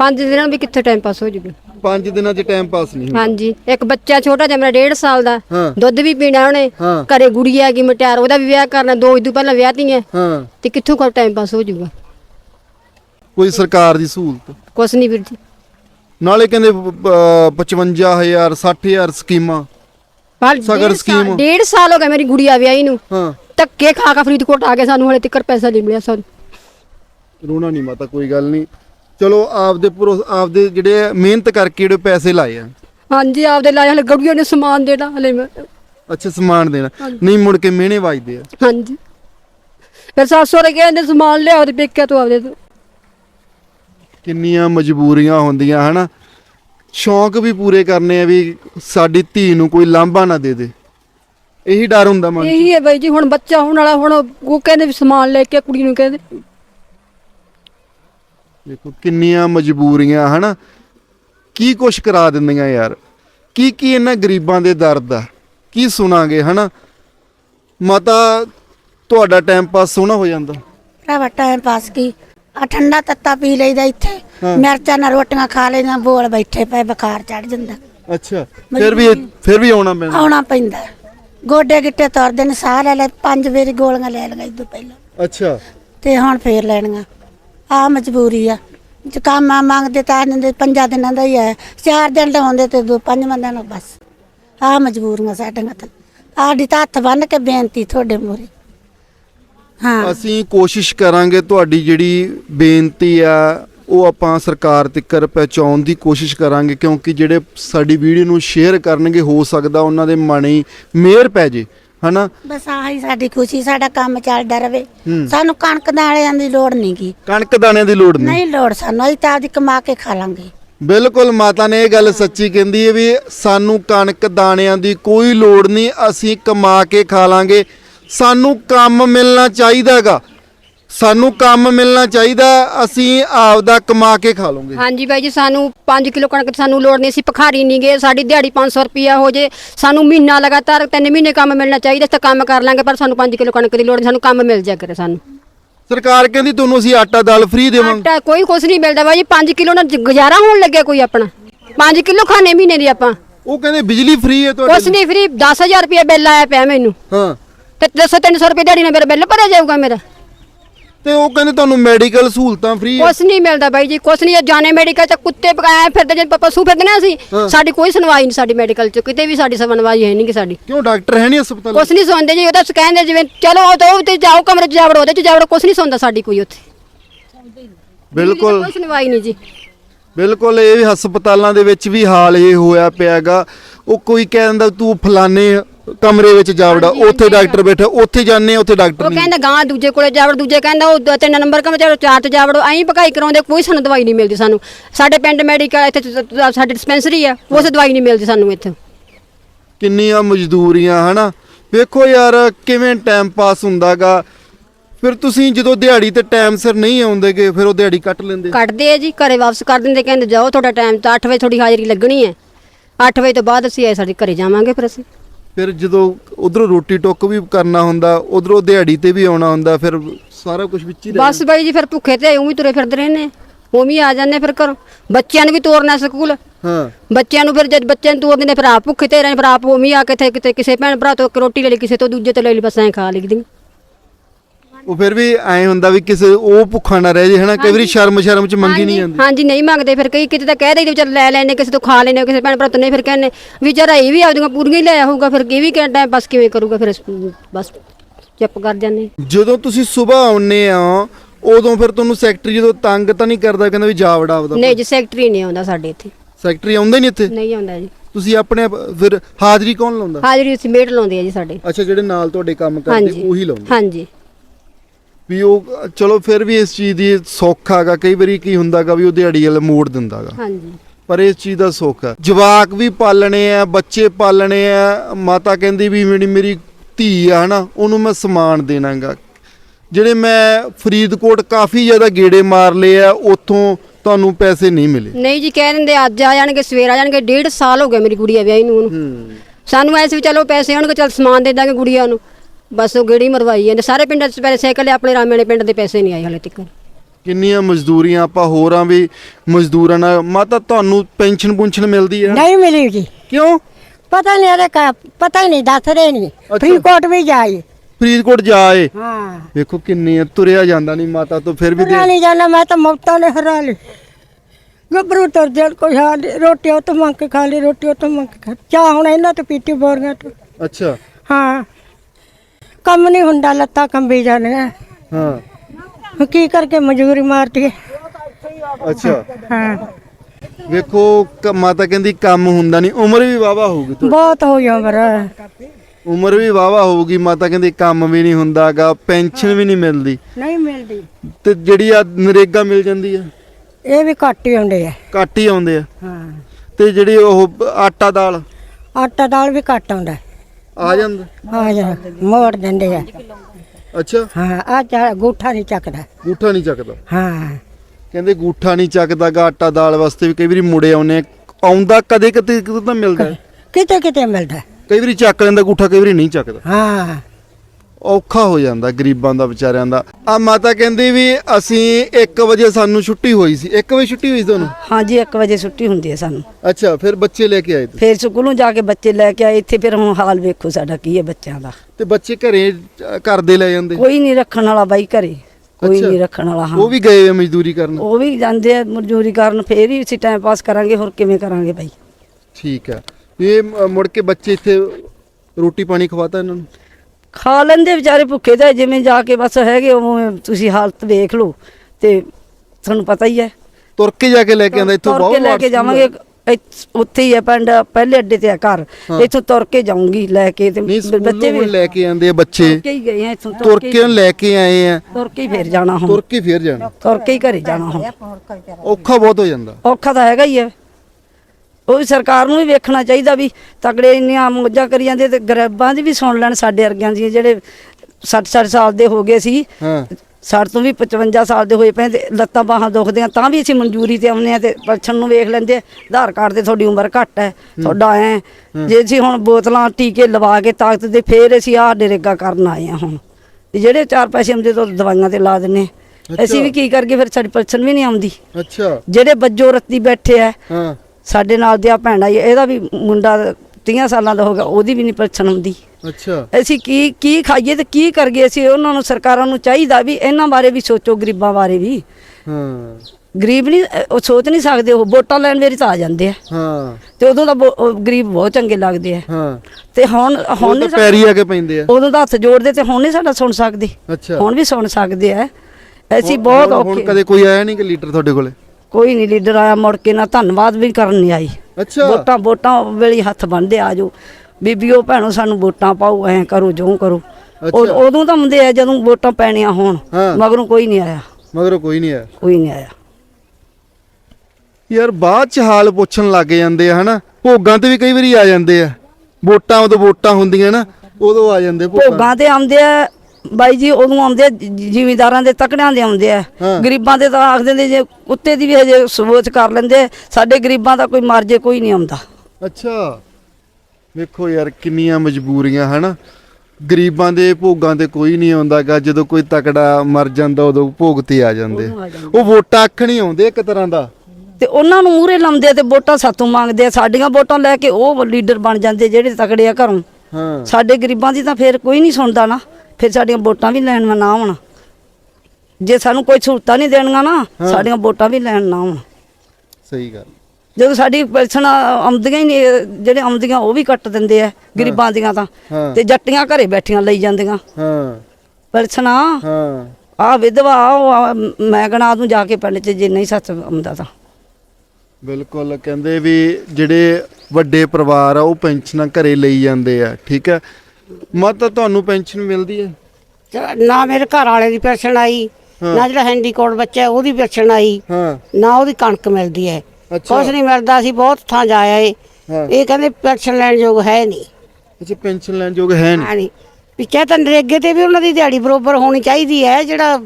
5 ਦਿਨਾਂ ਵੀ ਕਿੱਥੇ ਟਾਈਮ ਪਾਸ ਹੋ ਜੂਗਾ? 5 ਦਿਨਾਂ ਚ ਟਾਈਮ ਪਾਸ ਨਹੀਂ ਹੁੰਦਾ। ਹਾਂਜੀ ਇੱਕ ਬੱਚਾ ਛੋਟਾ ਜਿਹਾ ਮੇਰਾ 1.5 ਸਾਲ ਦਾ ਹਾਂ। ਦੁੱਧ ਵੀ ਪੀਣਾ ਉਹਨੇ ਹਾਂ। ਘਰੇ ਗੁੜੀਆ ਹੈਗੀ ਮਟਿਆਰ ਉਹਦਾ ਵੀ ਵਿਆਹ ਕਰਨਾ ਦੋ ਇਦੋਂ ਪਹਿਲਾਂ ਵਿਆਹਤੀ ਹੈ ਹਾਂ। ਤੇ ਕਿੱਥੋਂ ਕਰ ਟਾਈਮ ਪਾਸ ਹੋ ਜੂਗਾ ਕੋਈ ਸਰਕਾਰ ਦੀ ਸਹੂਲਤ? ਕੁਛ ਨਹੀਂ ਵੀਰ ਜੀ। ਨਾਲੇ ਕਹਿੰਦੇ ਅਹ, 55000 60000 ਸਕੀਮਾਂ। ਪਰ ਸਗਰ ਸਕੀਮ। ਡੇਢ ਸਾਲ ਹੋ ਗਿਆ ਮੇਰੀ ਗੁੜੀਆ ਵਿਆਹੀ ਨੂੰ। ਹਾਂ। ਧੱਕੇ ਖਾ ਕੇ ਫਰੀਦਕੋਟ ਆ ਕੇ ਸਾਨੂੰ ਹਲੇ ਤੱਕ ਪੈਸਾ ਨਹੀਂ ਮਿਲਿਆ ਸਾਨੂੰ। ਰੋਣਾ ਨਹੀਂ ਮਾਤਾ ਕੋਈ ਗੱਲ ਨਹੀਂ ਚਲੋ ਆਪਦੇ ਭਰੋ ਆਪਦੇ ਜਿਹੜੇ ਮਿਹਨਤ ਕਰਕੇ ਜਿਹੜੇ ਪੈਸੇ ਲਾਏ ਆ। ਹਾਂਜੀ ਆਪਦੇ ਲਾਏ ਹਲੇ ਗੁੜੀਆ ਨੇ ਸਮਾਨ ਦੇਣਾ ਹਲੇ ਅੱਛਾ ਸਮਾਨ ਦੇਣਾ। ਨਹੀਂ ਮੁੜ ਕੇ ਮਿਹਣੇ ਵੱਜਦੇ ਆ। ਹਾਂਜੀ। ਫਿਰ ਸੱਸੋ ਰੇ ਕਹਿੰਦੇ ਸਮਾਨ ਲਿਆਓ ਤੇ ਪੇਕਿਆ ਤੋਂ ਆਪਦੇ ਤੋਂ। ਕਿੰਨੀਆਂ ਮਜਬੂਰੀਆਂ ਹੁੰਦੀਆਂ ਹਨਾ? ਸ਼ੌਂਕ ਵੀ ਪੂਰੇ ਕਰਨੇ ਆ ਵੀ ਸਾਡੀ ਧੀ ਨੂੰ ਕੋਈ ਲਾਂਭਾ ਨਾ ਦੇ ਦੇ। ਇਹੀ ਡਰ ਹੁੰਦਾ ਮਨ। ਇਹੀ ਹੈ ਬਾਈ ਜੀ ਹੁਣ ਬੱਚਾ ਹੋਣ ਵਾਲਾ ਹੁਣ ਉਹ ਕਹਿੰਦੇ ਵੀ ਸਮਾਨ ਲੈ ਕੇ ਕੁੜੀ ਨੂੰ ਕਹਿੰਦੇ। ਦੇਖੋ ਕਿੰਨੀਆਂ ਮਜਬੂਰੀਆਂ ਹਨਾ? ਕੀ ਕੁਛ ਕਰਾ ਦਿੰਦੀਆਂ ਯਾਰ? ਕੀ ਕੀ ਇਹਨਾਂ ਗਰੀਬਾਂ ਦੇ ਦਰਦ ਆ? ਕੀ ਸੁਣਾਂਗੇ ਹਨਾ? ਮਾਤਾ ਤੁਹਾਡਾ ਟਾਈਮ ਪਾਸ ਸੋਹਣਾ ਹੋ ਜਾਂਦਾ। ਭਰਾਵਾ ਟਾਈਮ ਪਾਸ ਕੀ? ਆ ਠੰਡਾ ਤੱਤਾ ਪੀ ਲਈਦਾ ਇੱਥੇ। ਮਿਰਚਾਂ ਨਾਲ ਰੋਟੀਆਂ ਖਾ ਲਈਆਂ ਬੋਲ ਬੈਠੇ ਪਏ ਬੁਖਾਰ ਚੜ ਜਾਂਦਾ। ਅੱਛਾ ਫਿਰ ਵੀ ਫਿਰ ਵੀ ਆਉਣਾ ਪੈਂਦਾ। ਆਉਣਾ ਪੈਂਦਾ। ਗੋਡੇ ਗਿੱਟੇ ਤੁਰਦੇ ਨੇ ਸਾਹ ਲੈ ਲੈ ਪੰਜ ਵੇਰੀ ਗੋਲੀਆਂ ਲੈ ਲਈਆਂ ਇਦੋਂ ਪਹਿਲਾਂ। ਅੱਛਾ। ਤੇ ਹੁਣ ਫੇਰ ਲੈਣੀਆਂ। ਆ ਮਜਬੂਰੀ ਆ। ਕੰਮ ਮੰਗਦੇ ਤਾਂ ਦਿੰਦੇ ਪੰਜਾਂ ਦਿਨਾਂ ਦਾ ਹੀ ਹੈ ਚਾਰ ਦਿਨ ਲਾਉਂਦੇ ਤੇ ਦੋ ਪੰਜ ਦਿਨਾਂ ਨੂੰ ਬਸ। ਆ ਮਜਬੂਰੀਆਂ ਸਾਡੀਆਂ ਤਾਂ। ਆਡੀ ਤਾਂ ਹੱਥ ਬੰਨ ਕੇ ਬੇਨਤੀ ਤੁਹਾਡੇ ਮੂਹਰੇ। ਹਾਂ। ਅਸੀਂ ਕੋਸ਼ਿਸ਼ ਕਰਾਂਗੇ ਤੁਹਾਡੀ ਜਿਹੜੀ ਬੇਨਤੀ ਆ, ਉਹ ਆਪਾਂ ਸਰਕਾਰ ਤੱਕ ਪਹੁੰਚਾਉਣ ਦੀ ਕੋਸ਼ਿਸ਼ ਕਰਾਂਗੇ, ਕਿਉਂਕਿ ਜਿਹੜੇ ਸਾਡੀ ਵੀਡੀਓ ਨੂੰ ਸ਼ੇਅਰ ਕਰਨਗੇ, ਹੋ ਸਕਦਾ ਉਹਨਾਂ ਦੇ ਮਨ ਹੀ ਮਿਹਰ ਪੈ ਜੇ। ਹਨਾ? ਬਸ ਆਹੀ ਸਾਡੀ ਖੁਸ਼ੀ ਸਾਡਾ ਕੰਮ ਚੱਲਦਾ ਰਵੇ। ਸਾਨੂੰ ਕਣਕ ਦਾਲਿਆਂ ਦੀ ਲੋੜ ਨਹੀਂ ਗੀ। ਕਣਕ ਦਾਣਿਆਂ ਦੀ ਲੋੜ ਨਹੀਂ ਨਹੀਂ ਲੋੜ ਸਾਨੂੰ ਅਸੀਂ ਤਾਂ ਆਪਦੀ ਕਮਾ ਕੇ ਖਾ ਲਾਂਗੇ। ਬਿਲਕੁਲ ਮਾਤਾ ਨੇ ਇਹ ਗੱਲ ਸੱਚੀ ਕਹਿੰਦੀ ਹੈ ਵੀ ਸਾਨੂੰ ਕਣਕ ਦਾਣਿਆਂ ਦੀ ਕੋਈ ਲੋੜ ਨਹੀਂ ਅਸੀਂ ਕਮਾ ਕੇ ਖਾ ਲਾਂਗੇ। ਸਾਨੂੰ ਕੰਮ ਮਿਲਣਾ ਚਾਹੀਦਾਗਾ। ਸਾਨੂੰ ਕੰਮ ਮਿਲਣਾ ਚਾਹੀਦਾ ਅਸੀਂ ਆਪਦਾ ਕਮਾ ਕੇ ਖਾ ਲਵਾਂਗੇ। ਹਾਂਜੀ ਬਾਈ ਜੀ ਸਾਨੂੰ 5 ਕਿਲੋ ਕਣਕ ਦੀ ਸਾਨੂੰ ਲੋੜ ਨਹੀਂ ਅਸੀਂ ਭਖਾਰੀ ਨਹੀਂ ਗਏ ਸਾਡੀ ਦਿਹਾੜੀ 500 ਰੁਪਿਆ ਹੋ ਜੇ ਸਾਨੂੰ ਮਹੀਨਾ ਲਗਾਤਾਰ ਤਿੰਨ ਮਹੀਨੇ ਕੰਮ ਮਿਲਣਾ ਚਾਹੀਦਾ ਤਾਂ ਕੰਮ ਕਰ ਲਾਂਗੇ ਪਰ ਸਾਨੂੰ 5 ਕਿਲੋ ਕਣਕ ਦੀ ਲੋੜ ਨਹੀਂ ਸਾਨੂੰ ਕੰਮ ਮਿਲ ਜਾ ਕਰੇ ਸਾਨੂੰ। ਸਰਕਾਰ ਕਹਿੰਦੀ ਤੁਹਾਨੂੰ ਅਸੀਂ ਆਟਾ ਦਾਲ ਫ੍ਰੀ ਦੇਵਾਂਗੇ। ਆਟਾ ਕੋਈ ਕੁਛ ਨਹੀਂ ਮਿਲਦਾ ਬਾਈ ਜੀ 5 ਕਿਲੋ ਨਾਲ ਗੁਜ਼ਾਰਾ ਹੋਣ ਲੱਗਿਆ ਕੋਈ ਆਪਣਾ। 5 ਕਿਲੋ ਖਾਣੇ ਮਹੀਨੇ ਦੀ ਆਪਾਂ। ਉਹ ਕਹਿੰਦੇ ਬਿਜਲੀ ਫ੍ਰੀ ਹੈ ਕੁਛ ਤੁਹਾਡੇ ਨਹੀਂ ਫਰੀ 10000 ਰੁਪਿਆ ਬਿੱਲ ਆਇਆ ਪਿਆ ਮੈਨੂੰ। ਹਾਂ। ਤੇ ਦੱਸੋ 300 ਰੁਪਏ ਦਿਹਾੜੀ ਨਾਲ ਮੇਰਾ ਬਿੱਲ ਭਰਿਆ ਜਾਊਗਾ ਮੇਰਾ। ਤੇ ਉਹ ਕਹਿੰਦੇ ਤੁਹਾਨੂੰ ਮੈਡੀਕਲ ਸਹੂਲਤਾਂ ਫ੍ਰੀ ਕੁਛ ਨਹੀਂ ਮਿਲਦਾ ਬਾਈ ਜੀ ਕੁਛ ਨਹੀਂ ਜਾਣੇ ਮੈਡੀਕਲ ਚ ਕੁੱਤੇ ਪਕਾਏ ਫਿਰਦੇ ਜੇ ਪਸ਼ੂ ਫਿਰਦੇ ਨੇ ਅਸੀਂ ਸਾਡੀ ਕੋਈ ਸੁਣਵਾਈ ਨਹੀਂ ਸਾਡੀ ਮੈਡੀਕਲ ਚ ਕਿਤੇ ਵੀ ਸਾਡੀ ਸੁਣਵਾਈ ਹੈ ਨਹੀਂ ਕਿ ਸਾਡੀ। ਕਿਉਂ ਡਾਕਟਰ ਹੈ ਨਹੀਂ ਹਸਪਤਾਲ ਕੁਛ ਨਹੀਂ ਸੁਣਦੇ ਜੀ ਉਹ ਤਾਂ ਕਹਿੰਦੇ ਜਿਵੇਂ ਚਲੋ ਉਹ ਤਾਂ ਉਹ ਤੇ ਜਾਓ ਕਮਰੇ ਚ ਜਾਵੜੋ ਉਹਦੇ ਚ ਜਾਵੜੋ ਕੁਛ ਨਹੀਂ ਸੁਣਦਾ ਸਾਡੀ ਕੋਈ ਉੱਥੇ। ਬਿਲਕੁਲ। ਕੋਈ ਸੁਣਵਾਈ ਨਹੀਂ ਜੀ। ਬਿਲਕੁਲ ਇਹ ਵੀ ਹਸਪਤਾਲਾਂ ਦੇ ਵਿੱਚ ਵੀ ਹਾਲ ਇਹ ਹੋਇਆ ਪਿਆਗਾ ਉਹ ਕੋਈ ਕਹਿੰਦਾ ਤੂੰ ਫਲਾਣੇ ਕਮਰੇ ਵਿੱਚ ਜਾਵੜਾ ਉੱਥੇ ਡਾਕਟਰ ਬੈਠਾ ਉੱਥੇ ਜਾਂਦੇ ਆ, ਉੱਥੇ ਡਾਕਟਰ ਉਹ ਨਹੀਂ। ਕਹਿੰਦਾ ਗਾਂ ਦੂਜੇ ਕੋਲੇ ਜਾਵੜ ਦੂਜੇ ਕਹਿੰਦਾ ਉਹ ਦੋ- ਤਿੰਨ ਨੰਬਰ ਕਮਰੇ ਚ ਚਾਰ ਚ ਜਾਵੜੋ ਐਂ ਭਕਾਈ ਕਰਾਉਂਦੇ ਕੋਈ ਸਾਨੂੰ ਦਵਾਈ ਨਹੀਂ ਮਿਲਦੀ ਸਾਨੂੰ। ਸਾਡੇ ਪਿੰਡ ਮੈਡੀਕਲ ਇੱਥੇ ਤ- ਤ- ਸਾਡੀ ਡਿਸਪੈਂਸਰੀ ਆ ਉਸ ਦਵਾਈ ਨਹੀਂ ਮਿਲਦੀ ਸਾਨੂੰ ਇੱਥੇ। ਕਿੰਨੀਆਂ ਮਜ਼ਦੂਰੀਆਂ ਹਨਾ? ਵੇਖੋ ਯਾਰ ਕਿਵੇਂ ਟਾਈਮ ਪਾਸ ਹੁੰਦਾਗਾ। ਫਿਰ ਤੁਸੀਂ ਜਦੋਂ ਦਿਹਾੜੀ ਤੇ ਟਾਈਮ ਸਿਰ ਨਹੀਂ ਆਉਂਦੇਗੇ ਫਿਰ ਉਹ ਦਿਹਾੜੀ ਕੱਟ ਲੈਂਦੇ। ਕੱਟਦੇ ਆ ਜੀ ਘਰੇ ਵਾਪਸ ਕਰ ਦਿੰਦੇ ਕਹਿੰਦੇ ਜਾਓ ਤੁਹਾਡਾ ਟਾਈਮ ਤਾਂ 8 ਵਜੇ ਤੁਹਾਡੀ ਹਾਜ਼ਰੀ ਲੱਗਣੀ ਹੈ। 8 ਵਜੇ ਤੋਂ ਬਾਅਦ ਅਸੀਂ ਐ ਸਾਡੇ ਘਰੇ ਜਾਵਾਂਗੇ ਫਿਰ ਅਸੀਂ। ਫਿਰ ਜਦੋਂ ਉਧਰੋਂ ਰੋਟੀ ਟੁੱਕ ਵੀ ਕਰਨਾ ਹੁੰਦਾ ਉਧਰੋਂ ਦਿਹਾੜੀ ਤੇ ਵੀ ਆਉਣਾ ਹੁੰਦਾ ਫਿਰ ਸਾਰਾ ਕੁਝ ਵਿੱਚ ਹੀ ਰਹਿ ਬਸ ਬਾਈ ਜੀ ਫਿਰ ਭੁੱਖੇ ਤੇ ਉਵੇਂ ਹੀ ਤੁਰੇ ਫਿਰਦੇ ਰਹਿੰਦੇ ਉਵੇਂ ਆ ਜਾਂਦੇ ਫਿਰ ਘਰੋਂ। ਬੱਚਿਆਂ ਨੂੰ ਵੀ ਤੋਰਨਾ ਸਕੂਲ। ਹਾਂ। ਬੱਚਿਆਂ ਨੂੰ ਫਿਰ ਜਦ ਬੱਚਿਆਂ ਨੂੰ ਤੋਰ ਦਿੰਦੇ ਫਿਰ ਆਪ ਭੁੱਖੇ ਤੇ ਰਹਿਣ ਫਿਰ ਆਪ ਉਵੇਂ ਆ ਕੇ ਇੱਥੇ ਕਿਤੇ ਕਿਸੇ ਭੈਣ ਭਰਾ ਤੋਂ ਇੱਕ ਰੋਟੀ ਲੈ ਲਈ ਕਿਸੇ ਤੋਂ ਦੂਜੇ ਤੋਂ ਲੈ ਲਈ ਬਸ ਐਂ ਖਾ ਲਈਦੀ। ਉਹ ਫਿਰ ਵੀ ਐ ਹੁੰਦਾ ਵੀ ਕਿਸੇ ਉਹ ਭੁੱਖਾ ਨਾ ਰਹਿ ਜੇ ਹਨਾ? ਕਈ ਵਾਰੀ ਸ਼ਰਮ ਸ਼ਰਮ ਚ ਮੰਗੀ ਨਹੀਂ ਜਾਂਦੀ। ਹਾਂਜੀ ਨਹੀਂ ਮੰਗਦੇ ਫਿਰ ਕਈ ਕਿਤੇ ਤਾਂ ਕਹਿ ਦੇਈਦੇ ਚੱਲ ਲੈ ਲੈਣੇ ਕਿਸੇ ਤੋਂ ਖਾ ਲੈਣੇ ਕਿਸੇ ਭੈਣ ਭਰਾ ਤੋਂ ਨਹੀਂ ਫਿਰ ਕਹਿੰਦੇ ਵੀ ਜਰਾ ਇਹ ਵੀ ਆਪਦੀਆਂ ਪੂਰੀਆਂ ਹੀ ਲੈ ਹੋਊਗਾ ਫਿਰ ਇਹ ਵੀ ਟਾਈਮ ਬਸ ਕਿਵੇਂ ਕਰੂਗਾ ਫਿਰ ਬਸ ਚੁੱਪ ਕਰ ਜਾਂਦੇ। ਜਦੋਂ ਤੁਸੀਂ ਸਵੇਰ ਆਉਨੇ ਆ ਉਦੋਂ ਫਿਰ ਤੁਹਾਨੂੰ ਸੈਕਟਰੀ ਜਦੋਂ ਤੰਗ ਤਾਂ ਨਹੀਂ ਕਰਦਾ ਕਹਿੰਦਾ ਵੀ ਜਾ ਵੜਾ ਆਪਦਾ ਨਹੀਂ ਜੀ ਸੈਕਟਰੀ ਨਹੀਂ ਆਉਂਦਾ ਸਾਡੇ ਇੱਥੇ। ਸੈਕਟਰੀ ਆਉਂਦੇ ਨਹੀਂ ਇੱਥੇ? ਨਹੀਂ ਆਉਂਦਾ ਜੀ। ਤੁਸੀਂ ਆਪਣੇ ਆਪ- ਫਿਰ ਹਾਜ਼ਰੀ ਕੌਣ ਲਾਉਂਦਾ? ਹਾਜ਼ਰੀ ਅਸੀਂ ਮੇਟ ਲਾਉਂਦੇ ਆ ਜੀ ਸਾਡੇ। ਅੱਛਾ ਜਿਹੜੇ ਨਾਲ ਤੁਹਾਡੇ ਕੰਮ ਕਰਦੇ ਹਾਂਜੀ। ਉਹੀ ਲਾਉਂਦੇ? ਹਾਂਜੀ। ਵੀ ਉਹ ਚਲੋ ਫਿਰ ਵੀ ਇਸ ਚੀਜ਼ ਦੀ ਸੁੱਖ ਹੈਗਾ। ਕਈ ਵਾਰੀ ਕੀ ਹੁੰਦਾਗਾ ਵੀ ਉਹ ਦਿਹਾੜੀ ਵਾਲਾ ਮੋੜ ਦਿੰਦਾਗਾ। ਹਾਂਜੀ। ਪਰ ਇਸ ਚੀਜ਼ ਦਾ ਸੁੱਖ ਹੈ। ਜਵਾਕ ਵੀ ਪਾਲਣੇ ਆ ਬੱਚੇ ਪਾਲਣੇ ਆ ਮਾਤਾ ਕਹਿੰਦੀ ਵੀ ਮੇਰੀ ਮੇਰੀ ਧੀ ਆ ਹਨਾ ਉਹਨੂੰ ਮੈਂ ਸਮਾਨ ਦੇਣਾਗਾ। ਜਿਹੜੇ ਮੈਂ ਫਰੀਦਕੋਟ ਕਾਫੀ ਜ਼ਿਆਦਾ ਗੇੜੇ ਮਾਰ ਲਏ ਆ ਉੱਥੋਂ ਤੁਹਾਨੂੰ ਪੈਸੇ ਨਹੀਂ ਮਿਲੇ। ਨਹੀਂ ਜੀ ਕਹਿ ਦਿੰਦੇ ਅੱਜ ਆ ਜਾਣਗੇ ਸਵੇਰ ਆ ਜਾਣਗੇ ਡੇਢ ਸਾਲ ਹੋ ਗਿਆ ਮੇਰੀ ਗੁੜੀਆ ਵਿਆਹੀ ਨੂੰ। ਉਹਨੂੰ ਸਾਨੂੰ ਐਸੇ ਵੀ ਚਲੋ ਪੈਸੇ ਆਉਣਗੇ ਚਲ ਸਮਾਨ ਦੇ ਦਾਂਗੇ ਗੁੜੀਆ ਨੂੰ। ਬਸ ਉਹ ਗੇੜੀ ਮਰਵਾਈ ਜਾਂਦੇ। ਸਾਰੇ ਪਿੰਡਾਂ 'ਚ ਪੈਸੇ ਸਾਈਕਲ ਆਪਣੇ ਰਾਮੇ ਦੇ ਪਿੰਡ ਦੇ ਪੈਸੇ ਨਹੀਂ ਆਏ ਹਲੇ ਤੱਕ। ਕਿੰਨੀਆਂ ਮਜ਼ਦੂਰੀਆਂ ਆਪਾਂ ਹੋਰਾਂ ਵੀ ਮਜ਼ਦੂਰਾਂ ਨਾਲ ਮਾਤਾ ਤੁਹਾਨੂੰ ਪੈਨਸ਼ਨ ਪੁੰਸ਼ਨ ਮਿਲਦੀ ਆ ਨਹੀਂ ਮਿਲੀ ਜੀ ਕਿਉਂ? ਪਤਾ ਨਹੀਂ ਇਹਦੇ ਕਾ ਪਤਾ ਹੀ ਨਹੀਂ ਦੱਸ ਰਹੇ ਨਹੀਂ ਫਰੀਦਕੋਟ ਵੀ ਜਾਈ ਫਰੀਦਕੋਟ ਜਾਏ? ਹਾਂ। ਵੇਖੋ ਕਿੰਨੀ ਆ ਤੁਰਿਆ ਜਾਂਦਾ ਨਹੀਂ ਮਾਤਾ ਤੋਂ ਫਿਰ ਵੀ ਨਹੀਂ ਜਾਣਾ ਮੈਂ ਤਾਂ ਮੌਤਾਂ ਨੇ ਹਰਾ ਲਈ ਗੱਭਰੂ ਤੁਰ ਜਲ ਕੋਈ ਹਾਲ। ਰੋਟੀ ਉਹ ਤੋਂ ਮੰਗ ਕੇ ਖਾ ਲਈ ਰੋਟੀ ਉਹ ਤੋਂ ਮੰਗ ਕੇ ਖਾ ਚਾਹ ਹੁਣ ਇਹਨਾਂ ਤੋਂ ਪੀਤੀ ਬੋਰੀਆਂ ਤੋਂ। ਅੱਛਾ। ਹਾਂ। ਕੰਮ ਨਹੀਂ ਹੁੰਦਾ ਲੱਤਾਂ ਕੰਬੀ ਜਾਂਦੀਆਂ। ਹਾਂ। ਹੁਣ ਕੀ ਕਰਕੇ ਮਜ਼ਦੂਰੀ ਮਾਰਦੀ ਹੈ ਅੱਛਾ। ਹਾਂ। ਵੇਖੋ ਕ- ਮਾਤਾ ਕਹਿੰਦੀ ਕੰਮ ਹੁੰਦਾ ਨਹੀਂ ਉਮਰ ਵੀ ਵਾਵਾ ਹੋਊਗੀ ਤੁਹਾਡੀ। ਬਹੁਤ ਹੋਈ ਉਮਰ। ਉਮਰ ਵੀ ਵਾਵਾ ਹੋਊਗੀ ਮਾਤਾ ਕਹਿੰਦੀ ਕੰਮ ਵੀ ਨਹੀਂ ਹੁੰਦਾਗਾ ਪੈਨਸ਼ਨ ਵੀ ਨਹੀਂ ਮਿਲਦੀ। ਨਹੀਂ ਮਿਲਦੀ। ਤੇ ਜਿਹੜੀ ਆ ਨਰੇਗਾ ਮਿਲ ਜਾਂਦੀ ਆ? ਇਹ ਵੀ ਘੱਟ ਹੀ ਹੁੰਦੇ ਆ। ਘੱਟ ਹੀ ਆਉਂਦੇ ਆ। ਹਾਂ। ਤੇ ਜਿਹੜੀ ਉਹ ਆਟਾ ਦਾਲ? ਆਟਾ ਦਾਲ ਵੀ ਘੱਟ ਆਉਂਦਾ। ਆ ਜਾਂਦਾ? ਆ ਜਾ ਮੋੜ ਦਿੰਦੇ ਆ। ਅੱਛਾ। ਹਾਂ ਆ ਚਾ ਗੂਠਾ ਨਹੀਂ ਚੱਕਦਾ। ਗੂਠਾ ਨਹੀਂ ਚੱਕਦਾ? ਹਾਂ। ਕਹਿੰਦੇ ਗੂਠਾ ਨਹੀਂ ਚੱਕਦਾਗਾ ਆਟਾ ਦਾਲ ਵਾਸਤੇ ਵੀ ਕਈ ਵਾਰੀ ਮੁੜੇ ਆਉਨੇ। ਆਉਂਦਾ ਕਦੇ ਕਦੇ ਤਾਂ ਮਿਲਦਾ। ਹੈ। ਕਿਤੇ ਕਿਤੇ ਮਿਲਦਾ। ਕਈ ਵਾਰੀ ਚੱਕ ਲੈਂਦਾ ਗੂਠਾ ਕਈ ਵਾਰੀ ਨਹੀਂ ਚੱਕਦਾ। ਹਾਂ। ਔਖਾ ਹੋ ਜਾਂਦਾ ਗਰੀਬਾਂ ਦਾ ਵਿਚਾਰਿਆਂ ਦਾ। ਆ ਮਾਤਾ ਕਹਿੰਦੀ ਵੀ ਅਸੀਂ 1 ਵਜੇ ਸਾਨੂੰ ਛੁੱਟੀ ਹੋਈ ਸੀ। 1 ਵਜੇ ਛੁੱਟੀ ਹੋਈ ਸੀ ਤੁਹਾਨੂੰ? ਹਾਂਜੀ 1 ਵਜੇ ਛੁੱਟੀ ਹੁੰਦੀ ਹੈ ਸਾਨੂੰ। ਅੱਛਾ ਫਿਰ ਬੱਚੇ ਲੈ ਕੇ ਆਏ ਤੁਸੀਂ? ਫਿਰ ਸਕੂਲੋਂ ਜਾ ਕੇ ਬੱਚੇ ਲੈ ਕੇ ਆਏ। ਇੱਥੇ ਫਿਰ ਹੁਣ ਹਾਲ ਵੇਖੋ ਸਾਡਾ ਕੀ ਹੈ ਬੱਚਿਆਂ ਦਾ। ਤੇ ਬੱਚੇ ਘਰੇ ਅ, ਘਰ ਦੇ ਲੈ ਜਾਂਦੇ? ਕੋਈ ਨਹੀਂ ਰੱਖਣ ਵਾਲਾ ਬਾਈ ਘਰੇ। ਕੋਈ ਅੱਛਾ। ਨਹੀਂ ਰੱਖਣ ਵਾਲਾ ਹਾਂ। ਉਹ ਵੀ ਗਏ ਆ ਮਜ਼ਦੂਰੀ ਕਰਨ? ਉਹ ਵੀ ਜਾਂਦੇ ਆ ਮਜ਼ਦੂਰੀ ਕਰਨ। ਫੇਰ ਹੀ ਅਸੀਂ ਟਾਈਮ ਪਾਸ ਕਰਾਂਗੇ। ਹੋਰ ਕਿਵੇਂ ਕਰਾਂਗੇ ਬਾਈ? ਠੀਕ ਆ ਇਹ ਮ- ਮੁੜ ਕੇ ਬੱਚੇ ਇੱਥੇ ਰੋਟੀ ਪਾਣੀ ਖਵਾਤਾ ਇਹਨਾਂ ਨੂੰ? ਖਾ ਲੈਂਦੇ ਵਿਚਾਰੇ ਭੁੱਖੇ ਤਾਂ ਜਿਵੇਂ ਜਾ ਕੇ ਬਸ ਹੈਗੇ ਉਵੇਂ ਤੁਸੀਂ ਹਾਲਤ ਵੇਖ ਲਓ ਤੇ ਤੁਹਾਨੂੰ ਪਤਾ ਹੀ ਹੈ। ਤੁਰ ਕੇ ਜਾ ਕੇ ਲੈ ਕੇ ਆਂਦਾ ਇੱਥੋਂ ਤੁਰ ਬਹੁਤ ਕੇ ਲੈ ਕੇ ਜਾਵਾਂਗੇ। ਇੱਥ- ਉੱਥੇ ਹੀ ਹੈ ਪਿੰਡ ਪਹਿਲੇ ਅੱਡੇ ਤੇ ਆ ਘਰ। ਇੱਥੋਂ ਤੁਰ ਕੇ ਜਾਊਂਗੀ ਲੈ ਕੇ ਤੇ ਨਹੀਂ ਬੱਚੇ ਵੀ ਲੈ ਕੇ ਆਂਦੇ ਆ ਬੱਚੇ। ਤੁਰ ਕੇ ਹੀ ਗਏ ਆ ਇੱਥੋਂ ਤੁਰ ਕੇ ਲੈ ਕੇ ਆਏ ਆ। ਤੁਰ ਕੇ ਹੀ ਫੇਰ ਜਾਣਾ ਹੁਣ। ਤੁਰ ਕੇ ਫੇਰ ਜਾਣਾ। ਤੁਰ ਕੇ ਹੀ ਘਰੇ ਜਾਣਾ ਹੁਣ। ਔਖਾ ਬਹੁਤ ਹੋ ਜਾਂਦਾ। ਔਖਾ ਤਾਂ ਹੈਗਾ ਹੀ ਹੈ। ਉਹ ਵੀ ਸਰਕਾਰ ਨੂੰ ਵੀ ਵੇਖਣਾ ਚਾਹੀਦਾ ਵੀ ਤਗੜੇ ਇੰਨੀਆਂ ਮੌਜਾਂ ਕਰੀ ਜਾਂਦੇ ਤੇ ਗਰੀਬਾਂ ਦੀ ਵੀ ਸੁਣ ਲੈਣ ਸਾਡੇ ਵਰਗਿਆਂ ਦੀ ਜਿਹੜੇ 60 60 ਸਾਲ ਦੇ ਹੋ ਗਏ ਸੀ। ਹਾਂ। ਸਾਡੇ ਤੋਂ ਵੀ 55 ਸਾਲ ਦੇ ਹੋਏ ਪਏ ਤੇ ਲੱਤਾਂ ਬਾਹਾਂ ਦੁਖਦੀਆਂ ਤਾਂ ਵੀ ਅਸੀਂ ਮਨਜ਼ੂਰੀ ਤੇ ਆਉਂਦੇ ਆ ਤੇ ਪਰਛਣ ਨੂੰ ਵੇਖ ਲੈਂਦੇ ਆਧਾਰ ਕਾਰਡ ਤੇ ਤੁਹਾਡੀ ਉਮਰ ਘੱਟ ਹੈ ਤੁਹਾਡਾ ਐ ਜੇ ਅਸੀਂ ਹੁਣ ਬੋਤਲਾਂ ਟੀਕੇ ਲਵਾ ਕੇ ਤਾਕਤ ਦੇ ਫੇਰ ਅਸੀਂ ਆਹ ਨਰੇਗਾ ਕਰਨ ਆਏ ਆ ਹੁਣ। ਜਿਹੜੇ ਚਾਰ ਪੈਸੇ ਆਉਂਦੇ ਤੋਂ ਦਵਾਈਆਂ ਤੇ ਲਾ ਦਿੰਨੇ ਅਸੀਂ ਵੀ ਕੀ ਕਰਕੇ ਫਿਰ ਸਾਡੀ ਪਰਛਣ ਵੀ ਨਹੀਂ ਆਉਂਦੀ। ਅੱਛਾ। ਜਿਹੜੇ ਬੱਜੋ ਰੱਤੀ ਬੈਠੇ ਆ ਹਾਂ। ਸਾਡੇ ਨਾਲ ਦੇ ਆ ਭੈਣ ਆਈ ਇਹਦਾ ਵੀ ਮੁੰਡਾ 30 ਸਾਲਾਂ ਦਾ ਹੋ ਗਿਆ ਉਹਦੀ ਵੀ ਨਹੀਂ ਪਰਛਣ ਆਉਂਦੀ ਅੱਛਾ। ਅਸੀਂ ਕੀ ਕੀ ਖਾਈਏ ਤੇ ਕੀ ਕਰੀਏ ਅਸੀਂ ਉਹਨਾਂ ਨੂੰ ਸਰਕਾਰਾਂ ਨੂੰ ਚਾਹੀਦਾ ਵੀ ਇਹਨਾਂ ਬਾਰੇ ਵੀ ਸੋਚੋ ਗਰੀਬਾਂ ਬਾਰੇ ਵੀ। ਹਾਂ। ਗਰੀਬ ਨਹੀਂ ਉਹ ਸੋਚ ਨਹੀਂ ਸਕਦੇ ਉਹ ਵੋਟਾਂ ਲੈਣ ਵੇਰੀ ਤਾਂ ਆ ਜਾਂਦੇ ਆ। ਹਾਂ। ਤੇ ਉਦੋਂ ਤਾਂ ਬੋ- ਉਹ ਗਰੀਬ ਬਹੁਤ ਚੰਗੇ ਲੱਗਦੇ ਆ। ਹਾਂ। ਤੇ ਹੁਣ ਹੁਣ ਹੁਣ ਨਹੀਂ ਪੈਰੀ ਆ ਕੇ ਪੈਂਦੇ ਆ। ਉਦੋਂ ਤਾਂ ਹੱਥ ਜੋੜਦੇ ਤੇ ਹੁਣ ਨਹੀਂ ਸਾਡਾ ਸੁਣ ਸਕਦੇ। ਅੱਛਾ। ਹੁਣ ਵੀ ਸੁਣ ਸਕਦੇ ਆ। ਅਸੀਂ ਹੁਣ- ਬਹੁਤ ਹੁਣ- ਹੁਣ ਔਖੇ। ਕਦੇ ਕੋਈ ਆਇਆ ਨਹੀਂ ਕਿ ਲੀਡਰ ਤੁਹਾਡੇ ਕੋਲੇ? ਕੋਈ ਨਹੀਂ ਲੀਡਰ ਆਇਆ ਮੁੜ ਕੇ ਨਾ ਧੰਨਵਾਦ ਵੀ ਕਰਨ ਨਹੀਂ ਆਈ। ਅੱਛਾ। ਵੋਟਾਂ ਵੋਟਾਂ ਵੇਲੇ ਹੱਥ ਬੰਨਦੇ ਆ ਜੋ ਬੀਬੀਓ ਭੈਣੋ ਸਾਨੂੰ ਵੋਟਾਂ ਪਾਓ ਐ ਕਰੋ ਜੋ ਕਰੋ। ਅੱਛਾ। ਉਦੋਂ ਤਾਂ ਹੁੰਦੇ ਆ ਜਦੋਂ ਵੋਟਾਂ ਪੈਣੀਆਂ ਹੋਣ ਹਾਂ। ਮਗਰੋਂ ਕੋਈ ਨਹੀਂ ਆਇਆ। ਮਗਰ ਕੋਈ ਨਹੀਂ ਆਇਆ। ਕੋਈ ਨਹੀਂ ਆਇਆ। ਯਾਰ ਬਾਅਦ ਚ ਹਾਲ ਪੁੱਛਣ ਲੱਗ ਜਾਂਦੇ ਆ ਹਨਾ। ਭੋਗਾਂ ਤੇ ਵੀ ਕਈ ਵਾਰੀ ਆ ਜਾਂਦੇ ਆ। ਵੋਟਾਂ ਉਦੋਂ ਵੋਟਾਂ ਹੁੰਦੀਆਂ ਨਾ ਉਦੋਂ ਆ ਜਾਂਦੇ ਭੋਗਾਂ। ਭੋਗਾਂ ਤੇ ਆਉਂਦੇ ਆ ਬਾਈ ਜੀ ਉਦੋਂ ਆਉਂਦੇ ਜ਼ਿਮੀਦਾਰਾਂ ਦੇ ਤਕੜਿਆਂ ਦੇ ਆਉਂਦੇ ਆ। ਗਰੀਬਾਂ ਦੇ ਤਾਂ ਆਖ ਦਿੰਦੇ ਜੇ ਕੁੱਤੇ ਦੀ ਵੀ ਹਜੇ ਸੋਚ ਕਰ ਲੈਂਦੇ। ਸਾਡੇ ਗਰੀਬਾਂ ਦਾ ਕੋਈ ਮਰ ਜੇ ਕੋਈ ਨਹੀਂ ਆਉਂਦਾ। ਅੱਛਾ। ਵੇਖੋ ਯਾਰ ਕਿੰਨੀਆਂ ਮਜਬੂਰੀਆਂ ਹਨਾ? ਗਰੀਬਾਂ ਦੇ ਭੋਗਾਂ ਤੇ ਕੋਈ ਨਹੀਂ ਆਉਂਦਾਗਾ ਜਦੋਂ ਕੋਈ ਤਕੜਾ ਮਰ ਜਾਂਦਾ ਉਦੋਂ ਭੋਗ ਤੇ ਆ ਜਾਂਦੇ। ਉਹ ਵੋਟਾਂ ਅੱਖ ਨਹੀਂ ਆਉਂਦੇ ਇੱਕ ਤਰ੍ਹਾਂ ਦਾ। ਤੇ ਉਹਨਾਂ ਨੂੰ ਮੂਹਰੇ ਲਾਉਂਦੇ ਆ ਤੇ ਵੋਟਾਂ ਸਾਤੋਂ ਮੰਗਦੇ ਆ। ਸਾਡੀਆਂ ਵੋਟਾਂ ਲੈ ਕੇ ਉਹ ਲੀਡਰ ਬਣ ਜਾਂਦੇ ਜਿਹੜੇ ਤਕੜੇ ਆ ਘਰੋਂ। ਹਾਂ। ਸਾਡੇ ਗਰੀਬਾਂ ਦੀ ਤਾਂ ਫੇਰ ਕੋਈ ਨਹੀਂ ਸੁਣਦਾ ਨਾ। ਫਿਰ ਸਾਡੀਆਂ ਵੋਟਾਂ ਵੀ ਲੈਣ ਨਾ ਆਉਣ। ਜੇ ਸਾਨੂੰ ਕੋਈ ਸਹੂਲਤਾਂ ਨਹੀਂ ਦੇਣੀਆਂ ਨਾ ਸਾਡੀਆਂ ਵੋਟਾਂ ਵੀ ਲੈਣ ਨਾ ਆਉਣ। ਸਹੀ ਗੱਲ। ਜਦੋਂ ਸਾਡੀ ਪੈਨਸ਼ਨ ਆਉਂਦੀਆਂ ਹੀ ਨਹੀਂ ਜਿਹੜੇ ਆਉਂਦੀਆਂ ਉਹ ਵੀ ਕੱਟ ਦਿੰਦੇ ਆ ਗਰੀਬਾਂ ਦੀਆਂ ਤਾਂ। ਤੇ ਜੱਟੀਆਂ ਘਰੇ ਬੈਠੀਆਂ ਲਈ ਜਾਂਦੀਆਂ। ਹਾਂ। ਪੈਨਸ਼ਨਾਂ ਹਾਂ। ਆ ਵਿਧਵਾ ਉਹ ਆ, ਮੈਂ ਗਣਾ ਦੂੰ ਜਾ ਕੇ ਪਿੰਡ 'ਚ ਜੇ ਨਹੀਂ ਸੱਚ ਆਉਂਦਾ ਤਾਂ। ਬਿਲਕੁਲ ਕਹਿੰਦੇ ਵੀ ਜਿਹੜੇ ਵੱਡੇ ਪਰਿਵਾਰ ਆ ਉਹ ਪੈਨਸ਼ਨਾਂ ਘਰੇ ਲਈ ਜਾਂਦੇ ਆ ਠੀਕ ਹੈ ਮਤ ਤੁਹਾਨੂੰ ਪੈਨਸ਼ਨ ਮਿਲਦੀ ਹੈ। ਨਾ ਮੇਰੇ ਘਰ ਵਾਲੇ ਦੀ ਪੈਨਸ਼ਨ ਆਈ ਨਾ ਜਿਹੜਾ ਹੈਂਡੀਕੋਡ ਬੱਚਾ ਹੈ, ਉਹਦੀ ਪੈਨਸ਼ਨ ਆਈ ਹਾਂ। ਨਾ ਉਹਦੀ ਕਣਕ ਮਿਲਦੀ ਹੈ। ਅੱਛਾ। ਕੁਛ ਨਹੀਂ ਮਿਲਦਾ ਸੀ ਬਹੁਤ ਥਾਂ ਜਾਇਆ ਏ ਹਾਂ। ਇਹ ਕਹਿੰਦੇ ਪੈਨਸ਼ਨ ਲੈਣ ਯੋਗ ਹੈ ਨਹੀਂ। ਅੱਛਾ ਪੈਨਸ਼ਨ ਲੈਣ ਯੋਗ ਹੈ ਨਹੀਂ। ਹਾਂ ਨਹੀਂ। ਪਿੱਛੇ ਤਾਂ ਨਰੇਗੇ ਤੇ ਵੀ ਉਹਨਾਂ ਦੀ ਦਿਹਾੜੀ ਬਰੋਬਰ ਹੋਣੀ ਚਾਹੀਦੀ ਹੈ ਜਿਹੜਾ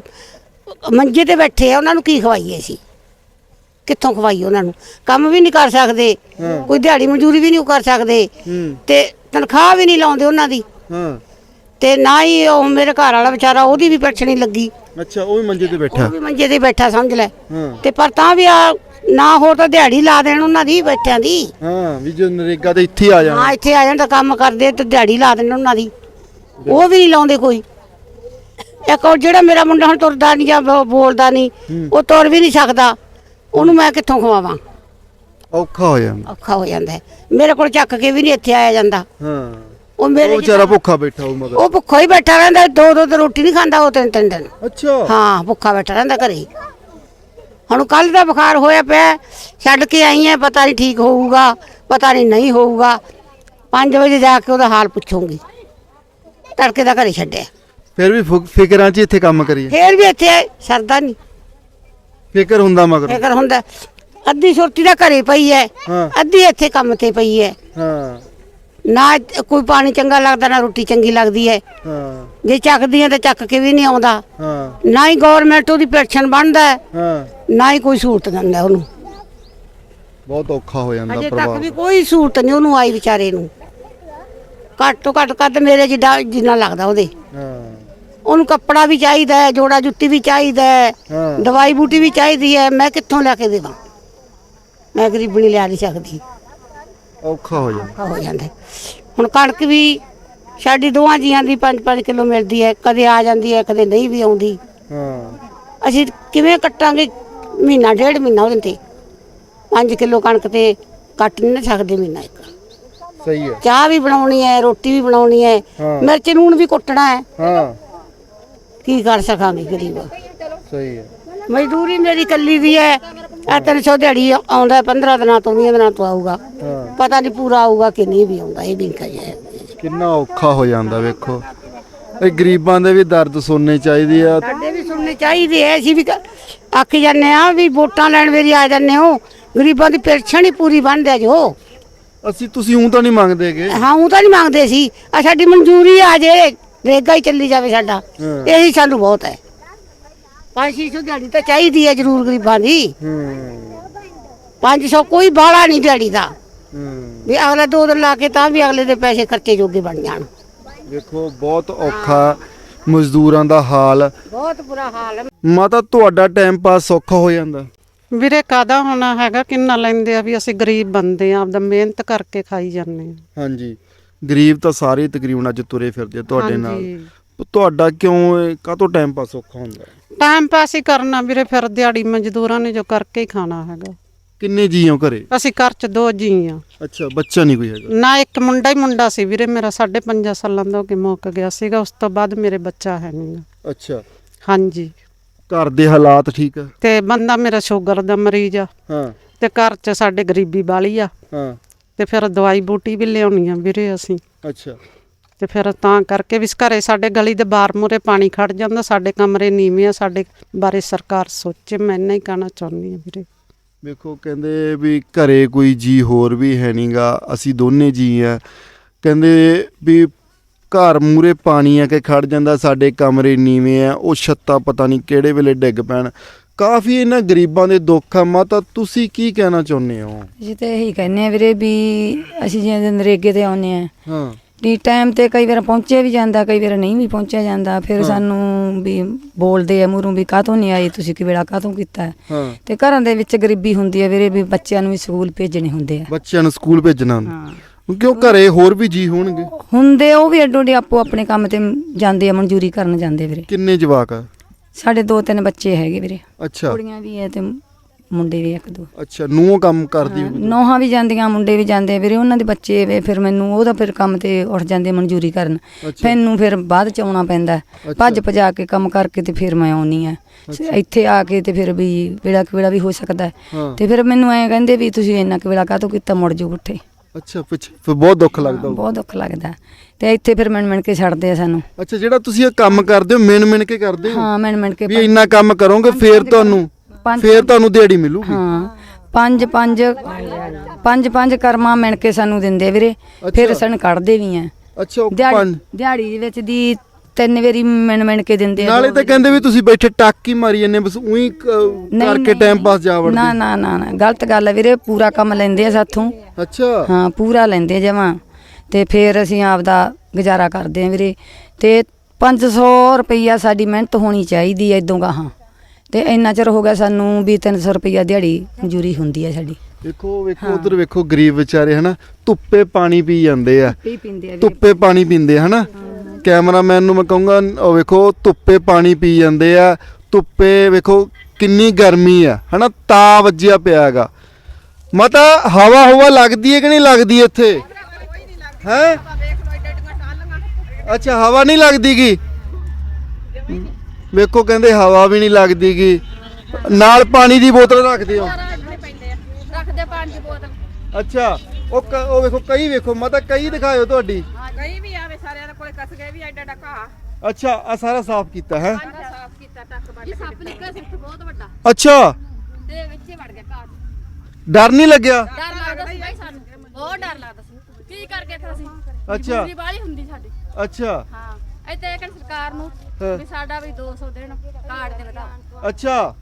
ਮੰਜੇ ਤੇ ਬੈਠੇ ਆ ਉਹਨਾਂ ਨੂੰ ਕੀ ਖਵਾਈਏ ਸੀ ਕਿੱਥੋਂ ਖਵਾਈਏ ਉਹਨਾਂ ਨੂੰ? ਕੰਮ ਵੀ ਨਹੀਂ ਕਰ ਸਕਦੇ। ਕੋਈ ਦਿਹਾੜੀ ਮਜ਼ਦੂਰੀ ਵੀ ਨਹੀਂ ਕਰ ਸਕਦੇ। ਹੂੰ। ਤੇ ਤਨਖਾਹ ਵੀ ਨਹੀਂ ਲਾਉਂਦੇ ਉਹਨਾਂ ਦੀ। ਹਾਂ। ਤੇ ਨਾ ਹੀ ਉਹ ਮੇਰੇ ਘਰ ਵਾਲਾ ਵਿਚਾਰਾ ਉਹਦੀ ਵੀ ਨਹੀਂ ਲੱਗੀ। ਅੱਛਾ ਉਹ ਵੀ ਮੰਜੇ ਤੇ ਉਹ ਬੈਠਾ ਵੀ ਮੰਜੇ ਤੇ ਬੈਠਾ ਸਮਝ ਲੈ। ਹਾਂ। ਤੇ ਪਰ ਤਾਂ ਵੀ ਆ ਨਾ ਹੋਰ ਤਾਂ ਦਿਹਾੜੀ ਲਾ ਦੇਣ ਉਹਨਾਂ ਦੀ ਬੈਠਿਆਂ ਦੀ। ਹਾਂ ਵੀ ਜੋ ਨਰੇਗਾ ਤੇ ਇੱਥੇ ਆ ਜਾਣਾ। ਹਾਂ ਇੱਥੇ ਆ ਜਾਣ ਤਾਂ ਕੰਮ ਕਰਦੇ ਤੇ ਦਿਹਾੜੀ ਲਾ ਦੇਣ ਉਹਨਾਂ ਦੀ। ਉਹ ਵੀ ਨਹੀਂ ਲਾਉਂਦੇ ਕੋਈ। ਇੱਕ ਉਹ ਜਿਹੜਾ ਮੇਰਾ ਮੁੰਡਾ ਹੁਣ ਤੁਰਦਾ ਨਹੀਂ ਜਾਂ ਬੋ- ਬੋਲਦਾ ਨਹੀਂ ਉਹ ਤੁਰ ਵੀ ਨਹੀਂ ਸਕਦਾ। ਉਹਨੂੰ ਮੈਂ ਕਿੱਥੋਂ ਖਵਾਵਾਂ? ਔਖਾ ਹੋ ਜਾਂਦਾ। ਔਖਾ ਹੋ ਜਾਂਦਾ ਹੈ। ਮੇਰੇ ਕੋਲ ਚੱਕ ਕੇ ਵੀ ਨਹੀਂ ਇੱਥੇ ਆਇਆ ਜਾਂਦਾ। ਹਾਂ। ਉਹ ਉਹ ਮੇਰੇ ਵਿਚਾਰਾ ਭੁੱਖਾ ਬੈਠਾ ਉਹ ਮਗਰ। ਉਹ ਭੁੱਖਾ ਹੀ ਬੈਠਾ ਰਹਿੰਦਾ ਦੋ ਦੋ ਤੇ ਰੋਟੀ ਨਹੀਂ ਖਾਂਦਾ ਉਹ ਤਿੰਨ ਤਿੰਨ ਦਿਨ। ਅੱਛਾ। ਹਾਂ ਭੁੱਖਾ ਬੈਠਾ ਰਹਿੰਦਾ ਘਰੇ। ਹੁਣ ਕੱਲ ਦਾ ਬੁਖਾਰ ਹੋਇਆ ਪਿਆ ਛੱਡ ਕੇ ਆਈ ਐ ਪਤਾ ਨਹੀਂ ਠੀਕ ਹੋਊਗਾ ਪਤਾ ਨਹੀਂ ਨਹੀਂ ਹੋਊਗਾ। 5 ਵਜੇ ਜਾ ਕੇ ਉਹਦਾ ਹਾਲ ਪੁੱਛੂੰਗੀ। ਤੜਕੇ ਦਾ ਘਰੇ ਛੱਡਿਆ। ਫਿਰ ਵੀ ਫਿਕਰਾਂ 'ਚ ਇੱਥੇ ਕੰਮ ਕਰੀਏ। ਫੇਰ ਵੀ ਇੱਥੇ ਸਰਦਾ ਨਹੀਂ। ਫਿਕਰ ਹੁੰਦਾ ਮਗਰ। ਫਿਕਰ ਹੁੰਦਾ। ਅੱਧੀ ਸੁਰਤੀ ਦਾ ਘਰੇ ਪਈ ਐ ਹਾਂ। ਅੱਧੀ ਇੱਥੇ ਕੰਮ ਤੇ ਪਈ ਐ ਹਾਂ। ਨਾ ਇੱਥੇ ਕੋਈ ਪਾਣੀ ਚੰਗਾ ਲੱਗਦਾ ਨਾ ਰੋਟੀ ਚੰਗੀ ਲੱਗਦੀ ਐ ਹਾਂ। ਜੇ ਚੱਕਦੀ ਐ ਤਾਂ ਚੱਕ ਕੇ ਵੀ ਨਹੀਂ ਆਉਂਦਾ। ਹਾਂ। ਨਾ ਹੀ ਗਵਰਨਮੈਂਟ ਉਹਦੀ ਪੈਨਸ਼ਨ ਬਣਦਾ ਹੈ, ਹਾਂ। ਨਾ ਹੀ ਕੋਈ ਸਹੂਲਤ ਦਿੰਦਾ ਉਹਨੂੰ। ਬਹੁਤ ਔਖਾ ਹੋ ਜਾਂਦਾ ਅਜੇ ਤੱਕ ਪਰਿਵਾਰ ਵੀ ਕੋਈ ਸਹੂਲਤ ਨਹੀਂ ਉਹਨੂੰ ਆਈ ਵਿਚਾਰੇ ਨੂੰ। ਘੱਟ ਤੋਂ ਘੱਟ ਕੱਦ ਮੇਰੇ ਜਿੱਡਾ ਜਿੰਨਾ ਲੱਗਦਾ ਉਹਦੇ। ਹਾਂ। ਉਹਨੂੰ ਕੱਪੜਾ ਵੀ ਚਾਹੀਦਾ ਹੈ ਜੋੜਾ ਜੁੱਤੀ ਵੀ ਚਾਹੀਦਾ ਹੈ ਹਾਂ। ਦਵਾਈ ਬੂਟੀ ਵੀ ਚਾਹੀਦੀ ਹੈ। ਮੈਂ ਕਿੱਥੋਂ ਲੈ ਕੇ ਦੇਵਾਂ? ਮੈਂ ਗਰੀਬਣੀ ਲਿਆ ਨਹੀਂ ਸਕਦੀ। ਔਖਾ ਹੋ ਜਾਂਦਾ। ਹੋ ਜਾਂਦਾ ਹੈ। ਹੁਣ ਕਣਕ ਵੀ ਸਾਡੀ ਦੋਵਾਂ ਜੀਆਂ ਦੀ 5-5 ਕਿਲੋ ਮਿਲਦੀ ਹੈ ਕਦੇ ਆ ਜਾਂਦੀ ਹੈ ਕਦੇ ਨਹੀਂ ਵੀ ਆਉਂਦੀ। ਹਾਂ। ਅਸੀਂ ਕਿਵੇਂ ਕੱਟਾਂਗੇ? ਮਹੀਨਾ ਡੇਢ ਮਹੀਨਾ ਉਹਦੇ ਤੇ। 5 ਕਿਲੋ ਕਣਕ ਤੇ ਕੱਟ ਨਹੀਂ ਨਾ ਸਕਦੇ ਮਹੀਨਾ ਇੱਕ। ਸਹੀ ਹੈ। ਚਾਹ ਵੀ ਬਣਾਉਣੀ ਹੈ ਰੋਟੀ ਵੀ ਬਣਾਉਣੀ ਹੈ ਹਾਂ। ਮਿਰਚ ਨੂਣ ਵੀ ਕੁੱਟਣਾ ਹੈ। ਹਾਂ। ਕੀ ਕਰ ਸਕਾਂਗੇ ਗਰੀਬ। ਸਹੀ ਹੈ। ਮਜ਼ਦੂਰੀ ਮੇਰੀ ਕੱਲੀ ਦੀ ਹੈ। ਆ 300 ਦਿਹਾੜੀ ਆਉਂਦਾ 15 ਦਿਨਾਂ ਤੋਂ 20 ਦਿਨਾਂ ਤੋਂ ਆਊਗਾ। ਪਤਾ ਨਹੀਂ ਪੂਰਾ ਆਊਗਾ ਕਿ ਨਹੀਂ ਵੀ ਆਉਂਦਾ ਇਹ ਵੀ ਕਹੇ। ਕਿੰਨਾ ਔਖਾ ਹੋ ਜਾਂਦਾ ਵੇਖੋ। ਇਹ ਗਰੀਬਾਂ ਦੇ ਵੀ ਦਰਦ ਸੁਣਨੇ ਚਾਹੀਦੇ ਆ। ਸਾਡੇ ਵੀ ਸੁਣਨੇ ਚਾਹੀਦੇ ਐ ਅਸੀਂ ਵੀ ਆਖੀ ਜਾਂਦੇ ਆ ਵੀ ਵੋਟਾਂ ਲੈਣ ਵੇਰੀ ਆ ਜਾਂਦੇ ਹੋ। ਗਰੀਬਾਂ ਦੀ ਪੈਨਸ਼ਨ ਹੀ ਪੂਰੀ ਬੰਦ ਜੋ। ਅਸੀਂ ਤੁਸੀਂ ਹੂੰ ਤਾਂ ਨਹੀਂ ਮੰਗਦੇਗੇ ਹਾਂ ਉਹ ਤਾਂ ਨਹੀਂ ਮੰਗਦੇ ਸੀ। ਆ ਸਾਡੀ ਮਨਜ਼ੂਰੀ ਆ ਜੇ ਰੇਗਾ ਹੀ ਚੱਲੀ ਜਾਵੇ ਸਾਡਾ। ਇਹੀ ਸਾਨੂੰ ਬਹੁਤ ਹੈ। ਪੰਜ ਛੇ ਸੌ ਦਿਹਾੜੀ ਤਾਂ ਚਾਹੀਦੀ ਹੈ ਜ਼ਰੂਰ ਗਰੀਬਾਂ ਦੀ। ਹੂੰ 500 ਕੋਈ ਬਾਲਾ ਨਹੀਂ ਦਿਹਾੜੀ ਦਾ। ਹੂੰ ਵੀ ਅਗਲਾ ਦੋ ਦਿਨ ਲਾ ਕੇ ਤਾਂ ਵੀ ਅਗਲੇ ਦੇ ਪੈਸੇ ਖਰਚੇ ਜੋਗੇ ਬਣ ਜਾਣ। ਵੇਖੋ ਬਹੁਤ ਔਖਾ ਮਜ਼ਦੂਰਾਂ ਦਾ ਹਾਲ। ਬਹੁਤ ਬੁਰਾ ਹਾਲ ਹੈ। ਮਾਤਾ ਤੁਹਾਡਾ ਟਾਈਮ ਪਾਸ ਸੌਖਾ ਹੋ ਜਾਂਦਾ। ਵੀਰੇ ਕਾਦਾ ਹੋਣਾ ਹੈਗਾ? ਕਿੰਨਾ ਲੈਂਦੇ ਆ ਵੀ ਅਸੀਂ ਗਰੀਬ ਬੰਦੇ ਆ ਆਪਦਾ ਮਿਹਨਤ ਕਰਕੇ ਖਾਈ ਜਾਂਦੇ ਆ। ਹਾਂਜੀ। ਗਰੀਬ ਤਾਂ ਸਾਰੇ ਤਕਰੀਬਨ ਅੱਜ ਤੁਰੇ ਫਿਰਦੇ ਆ ਤੁਹਾਡੇ ਨਾਲ। ਹਾਂਜੀ। ਤੁਹਾਡਾ ਕਿਉਂ ਕਾਹਤੋਂ ਟਾਈਮ ਪਾਸ ਔਖਾ ਹੁੰਦਾ? ਟਾਈਮ ਪਾਸ ਹੀ ਕਰਨਾ ਵੀਰੇ ਫਿਰ ਦਿਹਾੜੀ ਮਜ਼ਦੂਰਾਂ ਨੇ ਜੋ ਕਰਕੇ ਹੀ ਖਾਣਾ ਹੈਗਾ। ਕਿੰਨੇ ਜੀ ਹੋ ਘਰੇ? ਅਸੀਂ ਘਰ ਚ ਦੋ ਜੀ ਆ। ਅੱਛਾ ਬੱਚਾ ਨਹੀਂ ਕੋਈ ਹੈਗਾ? ਨਾ ਇੱਕ ਮੁੰਡਾ ਹੀ ਮੁੰਡਾ ਸੀ ਵੀਰੇ ਮੇਰਾ 5.5 ਸਾਲਾਂ ਦਾ ਹੋ ਕੇ ਮੁੱਕ ਗਿਆ ਸੀਗਾ ਉਸ ਤੋਂ ਬਾਅਦ ਮੇਰੇ ਬੱਚਾ ਹੈ ਨਹੀਂ ਅੱਛਾ। ਹਾਂਜੀ। ਘਰ ਦੇ ਹਾਲਾਤ ਠੀਕ ਆ? ਤੇ ਬੰਦਾ ਮੇਰਾ ਸ਼ੂਗਰ ਦਾ ਮਰੀਜ਼ ਆ। ਹਾਂ। ਤੇ ਘਰ ਚ ਸਾਡੇ ਗਰੀਬੀ ਬਾਲੀ ਆ। ਹਾਂ। ਤੇ ਫਿਰ ਦਵਾਈ ਬੂਟੀ ਵੀ ਲਿਆਉਣੀ ਆ ਵੀਰੇ ਅਸੀਂ। ਅੱਛਾ। ਤੇ ਫਿਰ ਤਾਂ ਕਰਕੇ ਵੀ ਘਰੇ ਸਾਡੇ ਗਲੀ ਦੇ ਬਾਹਰ ਮੂਹਰੇ ਪਾਣੀ ਖੜ ਜਾਂਦਾ ਸਾਡੇ ਕਮਰੇ ਨੀਵੇਂ ਆ ਸਾਡੇ ਬਾਰੇ ਸਰਕਾਰ ਸੋਚੇ ਮੈਂ ਇੰਨਾ ਹੀ ਕਹਿਣਾ ਚਾਹੁੰਦੀ ਹਾਂ ਵੀਰੇ। ਵੇਖੋ ਕਹਿੰਦੇ ਵੀ ਘਰੇ ਕੋਈ ਜੀ ਹੋਰ ਵੀ ਹੈ ਨਹੀਂਗਾ ਅਸੀਂ ਦੋਨੇ ਜੀ ਆ। ਕਹਿੰਦੇ ਵੀ ਘਰ ਮੂਰੇ ਪਾਣੀ ਆ ਕੇ ਖੜ ਜਾਂਦਾ ਸਾਡੇ ਕਮਰੇ ਨੀਵੇਂ ਆ ਉਹ ਛੱਤਾਂ ਪਤਾ ਨਹੀਂ ਕਿਹੜੇ ਵੇਲੇ ਡਿੱਗ ਪੈਣ। ਕਾਫੀ ਇਹਨਾਂ ਗਰੀਬਾਂ ਦੇ ਦੁੱਖ ਆ। ਮਾਤਾ ਤੁਸੀਂ ਕੀ ਕਹਿਣਾ ਚਾਹੁੰਦੇ ਹੋ? ਅਸੀਂ ਤਾਂ ਇਹੀ ਕਹਿੰਦੇ ਆ ਵੀਰੇ ਵੀ ਅਸੀਂ ਜਿਵੇਂ ਨਰੇਗੇ ਤੇ ਆਉਂਦੇ ਆ ਹਾਂ। ਵੀ ਟਾਈਮ ਤੇ ਕਈ ਵਾਰ ਪਹੁੰਚਿਆ ਵੀ ਜਾਂਦਾ ਕਈ ਵਾਰ ਨਹੀਂ ਵੀ ਪਹੁੰਚਿਆ ਜਾਂਦਾ। ਫਿਰ ਸਾਨੂੰ ਵੀ ਬੋਲਦੇ ਆ ਮੂਹਰੋਂ ਵੀ ਕਾਹਤੋਂ ਨਹੀਂ ਆਏ ਤੁਸੀਂ ਕਿ ਵੇਲਾ ਕਾਹਤੋਂ ਕੀਤਾ? ਹੈ? ਹਾਂ ਤੇ ਘਰਾਂ ਦੇ ਵਿੱਚ ਗਰੀਬੀ ਹੁੰਦੀ ਹੈ ਵੀਰੇ ਵੀ ਬੱਚਿਆਂ ਨੂੰ ਵੀ ਸਕੂਲ ਭੇਜਣੇ ਹੁੰਦੇ ਆ। ਬੱਚਿਆਂ ਨੂੰ ਸਕੂਲ ਭੇਜਣਾ ਹੁੰਦਾ। ਹਾਂ। ਕਿਉਂ ਘਰੇ ਹੋਰ ਵੀ ਜੀ ਹੋਣਗੇ? ਹੁੰਦੇ ਉਹ ਵੀ ਅੱਡੋ ਅੱਡੀ ਆਪੋ ਆਪਣੇ ਕੰਮ ਤੇ ਜਾਂਦੇ ਆ ਮਨਜ਼ੂਰੀ ਕਰਨ ਜਾਂਦੇ ਵੀਰੇ। ਕਿੰਨੇ ਜਵਾਕ ਆ? ਸਾਡੇ ਦੋ ਤਿੰਨ ਬੱਚੇ ਹੈਗੇ ਵੀਰੇ। ਅੱਛਾ। ਕੁੜੀਆਂ ਵੀ ਹੈ ਤੇ ਮੁੰਡੇ ਵੀ ਇੱਕ ਦੋ। ਅੱਛਾ ਨੂੰਹ ਕੰਮ ਕਰਦੀ। ਨੋਹਾਂ ਵੀ ਜਾਂਦੀਆਂ ਮੁੰਡੇ ਵੀ ਜਾਂਦੇ ਵੀਰੇ ਉਹਨਾਂ ਦੇ ਬੱਚੇ ਵੇ ਫਿਰ ਮੈਨੂੰ ਉਹਦਾ ਫਿਰ ਕੰਮ ਤੇ ਉੱਠ ਜਾਂਦੇ ਮਨਜ਼ੂਰੀ ਕਰਨ। ਅੱਛਾ। ਮੈਨੂੰ ਫਿਰ ਬਾਅਦ ਚ ਆਉਣਾ ਪੈਂਦਾ। ਭੱਜ ਭਜਾ ਕੇ ਕੰਮ ਕਰਕੇ ਤੇ ਫਿਰ ਮੈਂ ਆਉਣੀ ਆ। ਇੱਥੇ ਆ ਕੇ ਤੇ ਫਿਰ ਵੀ ਵੇੜਾ ਕੁ ਵੇੜਾ ਵੀ ਹੋ ਸਕਦਾ ਹੈ। ਹਾਂ। ਤੇ ਫਿਰ ਮੈਨੂੰ ਐਂ ਕਹਿੰਦੇ ਵੀ ਤੁਸੀਂ ਇੰਨਾ ਕੁ ਵੇਲਾ ਕਾਹਤੋਂ ਕੀਤਾ ਮੁੜ ਜਾਓ ਉੱਠੇ। ਅੱਛਾ ਪਿੱਛੇ ਫਿਰ ਬਹੁਤ ਦੁੱਖ ਲੱਗਦਾ ਹੋਊ। ਬਹੁਤ ਦੁੱਖ ਲੱਗਦਾ। ਤੇ ਇੱਥੇ ਫਿਰ ਮਿਣ ਮਿਣ ਕੇ ਛੱਡਦੇ ਆ ਸਾਨੂੰ। ਅੱਛਾ ਜਿਹੜਾ ਤੁਸੀਂ ਇਹ ਕੰਮ ਕਰਦੇ ਹੋ ਮਿਣ ਮਿਣ ਕੇ ਕਰਦੇ ਹੋ? ਹਾਂ ਮਿਣ ਮਿਣ ਕੇ ਵੀ ਇੰਨਾ ਕੰਮ ਕਰੋਗੇ ਫੇਰ ਤੁਹਾਨੂੰ ਪੰਜ- ਫੇਰ ਤੁਹਾਨੂੰ ਦਿਹਾੜੀ ਮਿਲੂਗੀ? ਹਾਂ ਪੰਜ ਪੰਜ ਪੰਜ ਪੰਜ ਕਰਮਾ ਮਿਣ ਕੇ ਸਾਨੂੰ ਦਿੰਦੇ ਵੀਰੇ। ਫਿਰ ਸਾਨੂੰ ਕੱਢਦੇ ਵੀ ਆ ਅੱਛਾ ਉਹ ਦਿਹਾੜੀ ਪੰਜ ਦਿਹਾੜੀ ਦੇ ਵਿੱਚ ਦੀ ਤਿੰਨ ਵਾਰੀ ਮਿਣ ਮਿਣ ਕੇ ਦਿੰਦੇ ਆ ਨਾਲੇ ਤਾਂ ਕਹਿੰਦੇ ਵੀ ਤੁਸੀਂ ਬੈਠੇ ਟੱਕ ਮਾਰੀ ਜੰਨੇ ਬਸ ਉਹੀ ਨਹੀਂ, ਕਰਕੇ ਨਹੀਂ, ਟਾਈਮ ਪਾਸ ਜਾ ਵੜਦੇ। ਨਾ ਨਾ ਨਾ ਨਾ। ਗਲਤ ਗੱਲ ਹੈ ਵੀਰੇ ਪੂਰਾ ਕੰਮ ਲੈਂਦੇ ਆ ਸਾਥੋਂ। ਅੱਛਾ। ਹਾਂ ਪੂਰਾ ਲੈਂਦੇ ਜਮਾ। ਤੇ ਫਿਰ ਅਸੀਂ ਆਪਦਾ ਗੁਜ਼ਾਰਾ ਕਰਦੇ ਆ ਵੀਰੇ। ਤੇ 500 ਰੁਪਈਆ ਸਾਡੀ ਮਿਹਨਤ ਹੋਣੀ ਚਾਹੀਦੀ ਐ ਇਦੋਂ ਗਾਹਾਂ। ਤੇ ਇੰਨਾ ਚਿਰ ਹੋ ਗਿਆ ਸਾਨੂੰ ਵੀ 300 ਰੁਪਈਆ ਦਿਹਾੜੀ ਮਜ਼ਦੂਰੀ ਹੁੰਦੀ ਹੈ ਸਾਡੀ। ਵੇਖੋ ਵੇਖੋ ਉਧਰ ਵੇਖੋ ਗਰੀਬ ਵਿਚਾਰੇ ਹਨਾ ਧੁੱਪੇ ਪਾਣੀ ਪੀ ਜਾਂਦੇ ਆ। ਪੀ ਪੀਂਦੇ ਆ ਧੁੱਪੇ ਪਾਣੀ ਪੀਂਦੇ ਹਨਾ। ਕੈਮਰਾਮੈਨ ਨੂੰ ਮੈਂ ਕਹੂੰਗਾ ਉਹ ਵੇਖੋ ਧੁੱਪੇ ਪਾਣੀ ਪੀ ਜਾਂਦੇ ਆ। ਧੁੱਪੇ ਵੇਖੋ ਕਿੰਨੀ ਗਰਮੀ ਆ। ਹਨਾ ਤਾ ਵੱਜਿਆ ਪਿਆ ਹੈਗਾ। ਮਤਾ ਹਵਾ ਹਵਾ ਲੱਗਦੀ ਹੈ ਕਿ ਨਹੀਂ ਲੱਗਦੀ ਇੱਥੇ? ਹੈ? ਅੱਛਾ ਹਵਾ ਨਹੀਂ ਲੱਗਦੀਗੀ ਵੇਖੋ ਕਹਿੰਦੇ ਹਵਾ ਵੀ ਨਹੀਂ ਲੱਗਦੀਗੀ। ਨਾਲ ਪਾਣੀ ਦੀ ਬੋਤਲ ਰੱਖਦੇ ਹੋ? ਰੱਖਦੇ ਪਾਣੀ ਬੋਤਲ। ਅੱਛਾ ਉਹ ਕ- ਉਹ ਵੇਖੋ ਕਈ ਵੇਖੋ ਮਤਾ ਕਈ ਦਿਖਾਇਓ ਤੁਹਾਡੀ। ਕਈ ਵੀ ਆਵੇ ਸਾਰਿਆਂ ਦੇ ਕੋਲੇ ਕਸ ਗਏ ਵੀ ਐਡਾ ਡੱਕਾ ਅੱਛਾ ਆ ਸਾਰਾ ਸਾਫ਼ ਕੀਤਾ ਹੈ? ਸਾਫ਼ ਕੀਤਾ ਟੱਕ ਬੰਦ ਸੱਪ ਨਿਕਲਿਆ ਸੀ ਇੱਥੇ ਬਹੁਤ ਵੱਡਾ। ਅੱਛਾ। ਤੇ ਵਿੱਚੇ ਵੜ ਗਿਆ ਘਾਟ ਡਰ ਨਹੀਂ ਲੱਗਿਆ? ਡਰ ਲੱਗਦਾ ਸੀ ਬਾਈ ਸਾਨੂੰ। ਬਹੁਤ ਡਰ ਲੱਗਦਾ ਸੀ। ਕੀ ਕਰਕੇ ਫਿਰ ਅਸੀਂ? ਅੱਛਾ। ਹੁੰਦੀ ਸਾਡੀ। ਅੱਛਾ। ਹਾਂ। ਇੱਥੇ ਇਹ ਕਹਿੰਦੇ ਸਰਕਾਰ ਨੂੰ ਹਾਂ। ਵੀ ਸਾਡਾ ਵੀ 200 ਦੇਣ ਕਾਰਡ ਦੇ ਵਧਾ ਅੱਛਾ।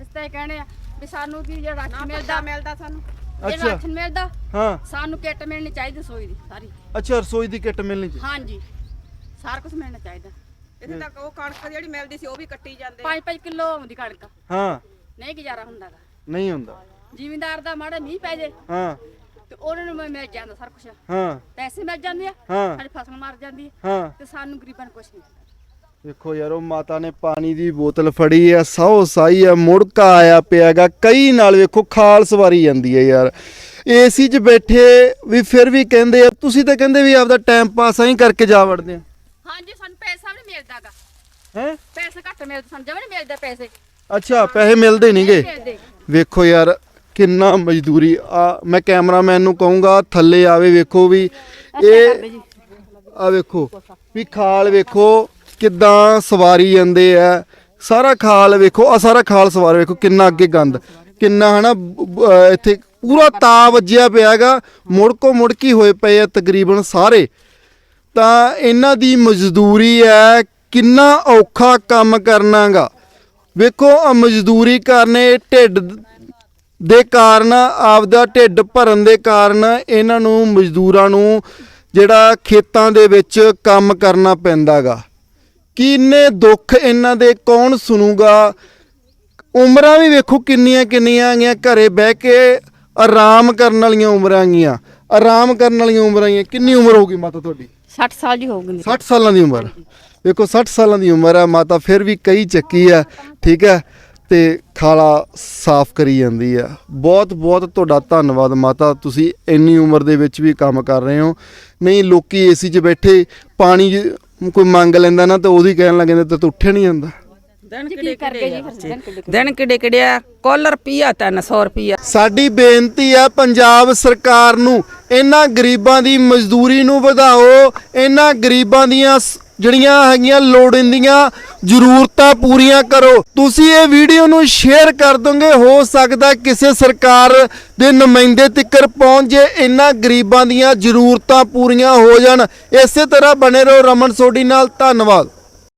ਇਸ ਤੇ ਕਹਿੰਦੇ ਆ ਵੀ ਸਾਨੂੰ ਕੀ ਜਿਹੜਾ ਰਾਸ਼ਨ ਮਿਲਦਾ ਮਿਲਦਾ ਸਾਨੂੰ। ਅੱਛਾ। ਜਿਹੜਾ ਰਾਸ਼ਨ ਮਿਲਦਾ ਹਾਂ। ਸਾਨੂੰ ਕਿੱਟ ਮਿਲਣੀ ਚਾਹੀਦੀ ਸੋਈ ਦੀ ਸਾਰੀ। ਅੱਛਾ ਰਸੋਈ ਦੀ ਕਿੱਟ ਮਿਲਣੀ ਚਾਹੀਦੀ। ਹਾਂਜੀ। ਸਾਰਾ ਕੁਝ ਮਿਲਣਾ ਚਾਹੀਦਾ। ਇੱਥੇ ਤੱਕ ਉਹ ਕਣਕ ਜਿਹੜੀ ਮਿਲਦੀ ਸੀ ਉਹ ਵੀ ਕੱਟੀ ਜਾਂਦੇ 5-5 ਕਿਲੋ ਆਉਂਦੀ ਕਣਕ। ਹਾਂ। ਨਹੀਂ ਗੁਜ਼ਾਰਾ ਹੁੰਦਾਗਾ। ਨਹੀਂ ਹੁੰਦਾ। ਜ਼ਿਮੀਂਦਾਰ ਦਾ ਮਾੜਾ ਮੀਂਹ ਪੈ ਜੇ। ਹਾਂ। ਤੇ ਉਹਨਾਂ ਨੂੰ ਮਿਲ ਜਾਂਦਾ ਸਾਰਾ ਕੁਝ ਹਾਂ। ਪੈਸੇ ਮਿਲ ਜਾਂਦੇ ਆ ਹਾਂ। ਸਾਡੀ ਫਸਲ ਮਰ ਜਾਂਦੀ ਹੈ ਹਾਂ। ਤੇ ਸਾਨੂੰ ਗਰੀਬਾਂ ਨੂੰ ਕੁਝ ਨਹੀਂ ਮਿਲਦਾ ਵੇਖੋ ਯਾਰ ਉਹ ਮਾਤਾ ਨੇ ਪਾਣੀ ਦੀ ਬੋਤਲ ਫੜੀ ਆ ਸੌ ਸਾਈ ਆ ਮੁੜਕਾ ਆਇਆ ਪਿਆਗਾ ਕਈ ਨਾਲ ਵੇਖੋ ਖਾਲ ਸਵਾਰੀ ਜਾਂਦੀ ਹੈ ਯਾਰ। ਏਸੀ 'ਚ ਬੈਠੇ ਵੀ ਫਿਰ ਵੀ ਕਹਿੰਦੇ ਆ ਤੁਸੀਂ ਤਾਂ ਕਹਿੰਦੇ ਵੀ ਆਪਦਾ ਟਾਈਮ ਪਾਸ ਐਂ ਕਰਕੇ ਜਾ ਵੜਦੇ ਆ। ਹਾਂਜੀ ਸਾਨੂੰ ਪੈਸਾ ਵੀ ਨਹੀਂ ਮਿਲਦਾਗਾ ਹੈ? ਪੈਸੇ ਘੱਟ ਮਿਲਦੇ ਸਾਨੂੰ ਜਮਾ ਨਹੀਂ ਮਿਲਦੇ ਪੈਸੇ। ਅੱਛਾ ਪੈਸੇ ਮਿਲਦੇ ਨਹੀਂਗੇ ਮਿਲਦੇ। ਵੇਖੋ ਯਾਰ ਕਿੰਨਾ ਮਜ਼ਦੂਰੀ ਆ ਮੈਂ ਕੈਮਰਾਮੈਨ ਨੂੰ ਕਹੂੰਗਾ ਥੱਲੇ ਆਵੇ ਵੇਖੋ ਵੀ ਇਹ ਆ ਵੇਖੋ ਵੀ ਖਾਲ ਵੇਖੋ ਕਿਦਾਂ ਸਵਾਰੀ ਜਾਂਦੇ ਆ। ਸਾਰਾ ਖਾਲ ਵੇਖੋ ਆ ਸਾਰਾ ਖਾਲ ਸਵਾਰ ਵੇਖੋ ਕਿੰਨਾ ਅੱਗੇ ਗੰਦ। ਕਿੰਨਾ ਹਨਾ ਇੱਥੇ ਪੂਰਾ ਤਾ ਵੱਜਿਆ ਪਿਆਗਾ ਮੁੜਕੋ ਮੁੜਕੀ ਹੋਏ ਪਏ ਆ ਤਕਰੀਬਨ ਸਾਰੇ। ਤਾਂ ਇਹਨਾਂ ਦੀ ਮਜ਼ਦੂਰੀ ਹੈ ਕਿੰਨਾ ਔਖਾ ਕੰਮ ਕਰਨਾਗਾ। ਵੇਖੋ ਆ ਮਜ਼ਦੂਰੀ ਕਰਨੇ ਢਿੱਡ ਦੇ ਕਾਰਨ ਆਪਦਾ ਢਿੱਡ ਭਰਨ ਦੇ ਕਾਰਨ ਇਹਨਾਂ ਨੂੰ ਮਜ਼ਦੂਰਾਂ ਨੂੰ ਜਿਹੜਾ ਖੇਤਾਂ ਦੇ ਵਿੱਚ ਕੰਮ ਕਰਨਾ ਪੈਂਦਾਗਾ। ਕਿੰਨੇ ਦੁੱਖ ਇਹਨਾਂ ਦੇ ਕੌਣ ਸੁਣੂਗਾ? ਉਮਰਾਂ ਵੀ ਵੇਖੋ ਕਿੰਨੀਆਂ ਕਿੰਨੀਆਂ ਆ ਗਈਆਂ ਘਰੇ ਬਹਿ ਕੇ ਆਰਾਮ ਕਰਨ ਵਾਲੀਆਂ ਉਮਰਾਂ ਗਈਆਂ ਆਰਾਮ ਕਰਨ ਵਾਲੀਆਂ ਉਮਰਾਂ ਗਈਆਂ ਕਿੰਨੀ ਉਮਰ ਹੋਊਗੀ ਮਾਤਾ ਤੁਹਾਡੀ? 60 ਸਾਲ ਦੀ ਹੋਊਗੀ 60 ਸਾਲਾਂ ਦੀ ਉਮਰ। ਵੇਖੋ 60 ਸਾਲਾਂ ਦੀ ਉਮਰ ਹੈ ਮਾਤਾ ਫਿਰ ਵੀ ਕਈ ਚੱਕੀ ਆ ਠੀਕ ਹੈ ਤੇ ਖਾਲਾ ਸਾਫ਼ ਕਰੀ ਜਾਂਦੀ ਆ। ਬਹੁਤ ਬਹੁਤ ਤੁਹਾਡਾ ਧੰਨਵਾਦ ਮਾਤਾ। ਤੁਸੀਂ ਇੰਨੀ ਉਮਰ ਦੇ ਵਿੱਚ ਵੀ ਕੰਮ ਕਰ ਰਹੇ ਹੋ। ਨਹੀਂ ਲੋਕੀ ਏਸੀ 'ਚ ਬੈਠੇ ਪਾਣੀ ਕੋਈ ਮੰਗ ਲੈਂਦਾ ਨਾ ਤਾਂ ਉਹਦੀ ਕਹਿਣ ਲੱਗ ਜਾਂਦੇ ਤੇ ਉੱਠਿਆ ਨਹੀਂ ਜਾਂਦਾ। ਦਿਨ ਕਿਡੇ ਕਿਡਿਆ ਕੁੱਲ ਰੁਪਈਆ 300 ਰੁਪਈਆ। ਸਾਡੀ ਬੇਨਤੀ ਹੈ ਪੰਜਾਬ ਸਰਕਾਰ ਨੂੰ ਇਹਨਾਂ ਗਰੀਬਾਂ ਦੀ ਮਜ਼ਦੂਰੀ ਨੂੰ ਵਧਾਓ ਇਹਨਾਂ ਗਰੀਬਾਂ ਦੀਆਂ ਜਿਹੜੀਆਂ ਹੈਗੀਆਂ ਲੋੜੀਂਦੀਆਂ ਜ਼ਰੂਰਤਾਂ ਪੂਰੀਆਂ ਕਰੋ। ਤੁਸੀਂ ਇਹ ਵੀਡੀਓ ਨੂੰ ਸ਼ੇਅਰ ਕਰ ਦੋਗੇ, ਹੋ ਸਕਦਾ ਕਿਸੇ ਸਰਕਾਰ ਦੇ ਨੁਮਾਇੰਦੇ ਤੱਕ ਪਹੁੰਚ ਜੇ ਇਹਨਾਂ ਗਰੀਬਾਂ ਦੀਆਂ ਜ਼ਰੂਰਤਾਂ ਪੂਰੀਆਂ ਹੋ ਜਾਣ। ਇਸੇ ਤਰ੍ਹਾਂ ਬਣੇ ਰਹੋ ਰਮਨ ਸੋਢੀ ਨਾਲ, ਧੰਨਵਾਦ।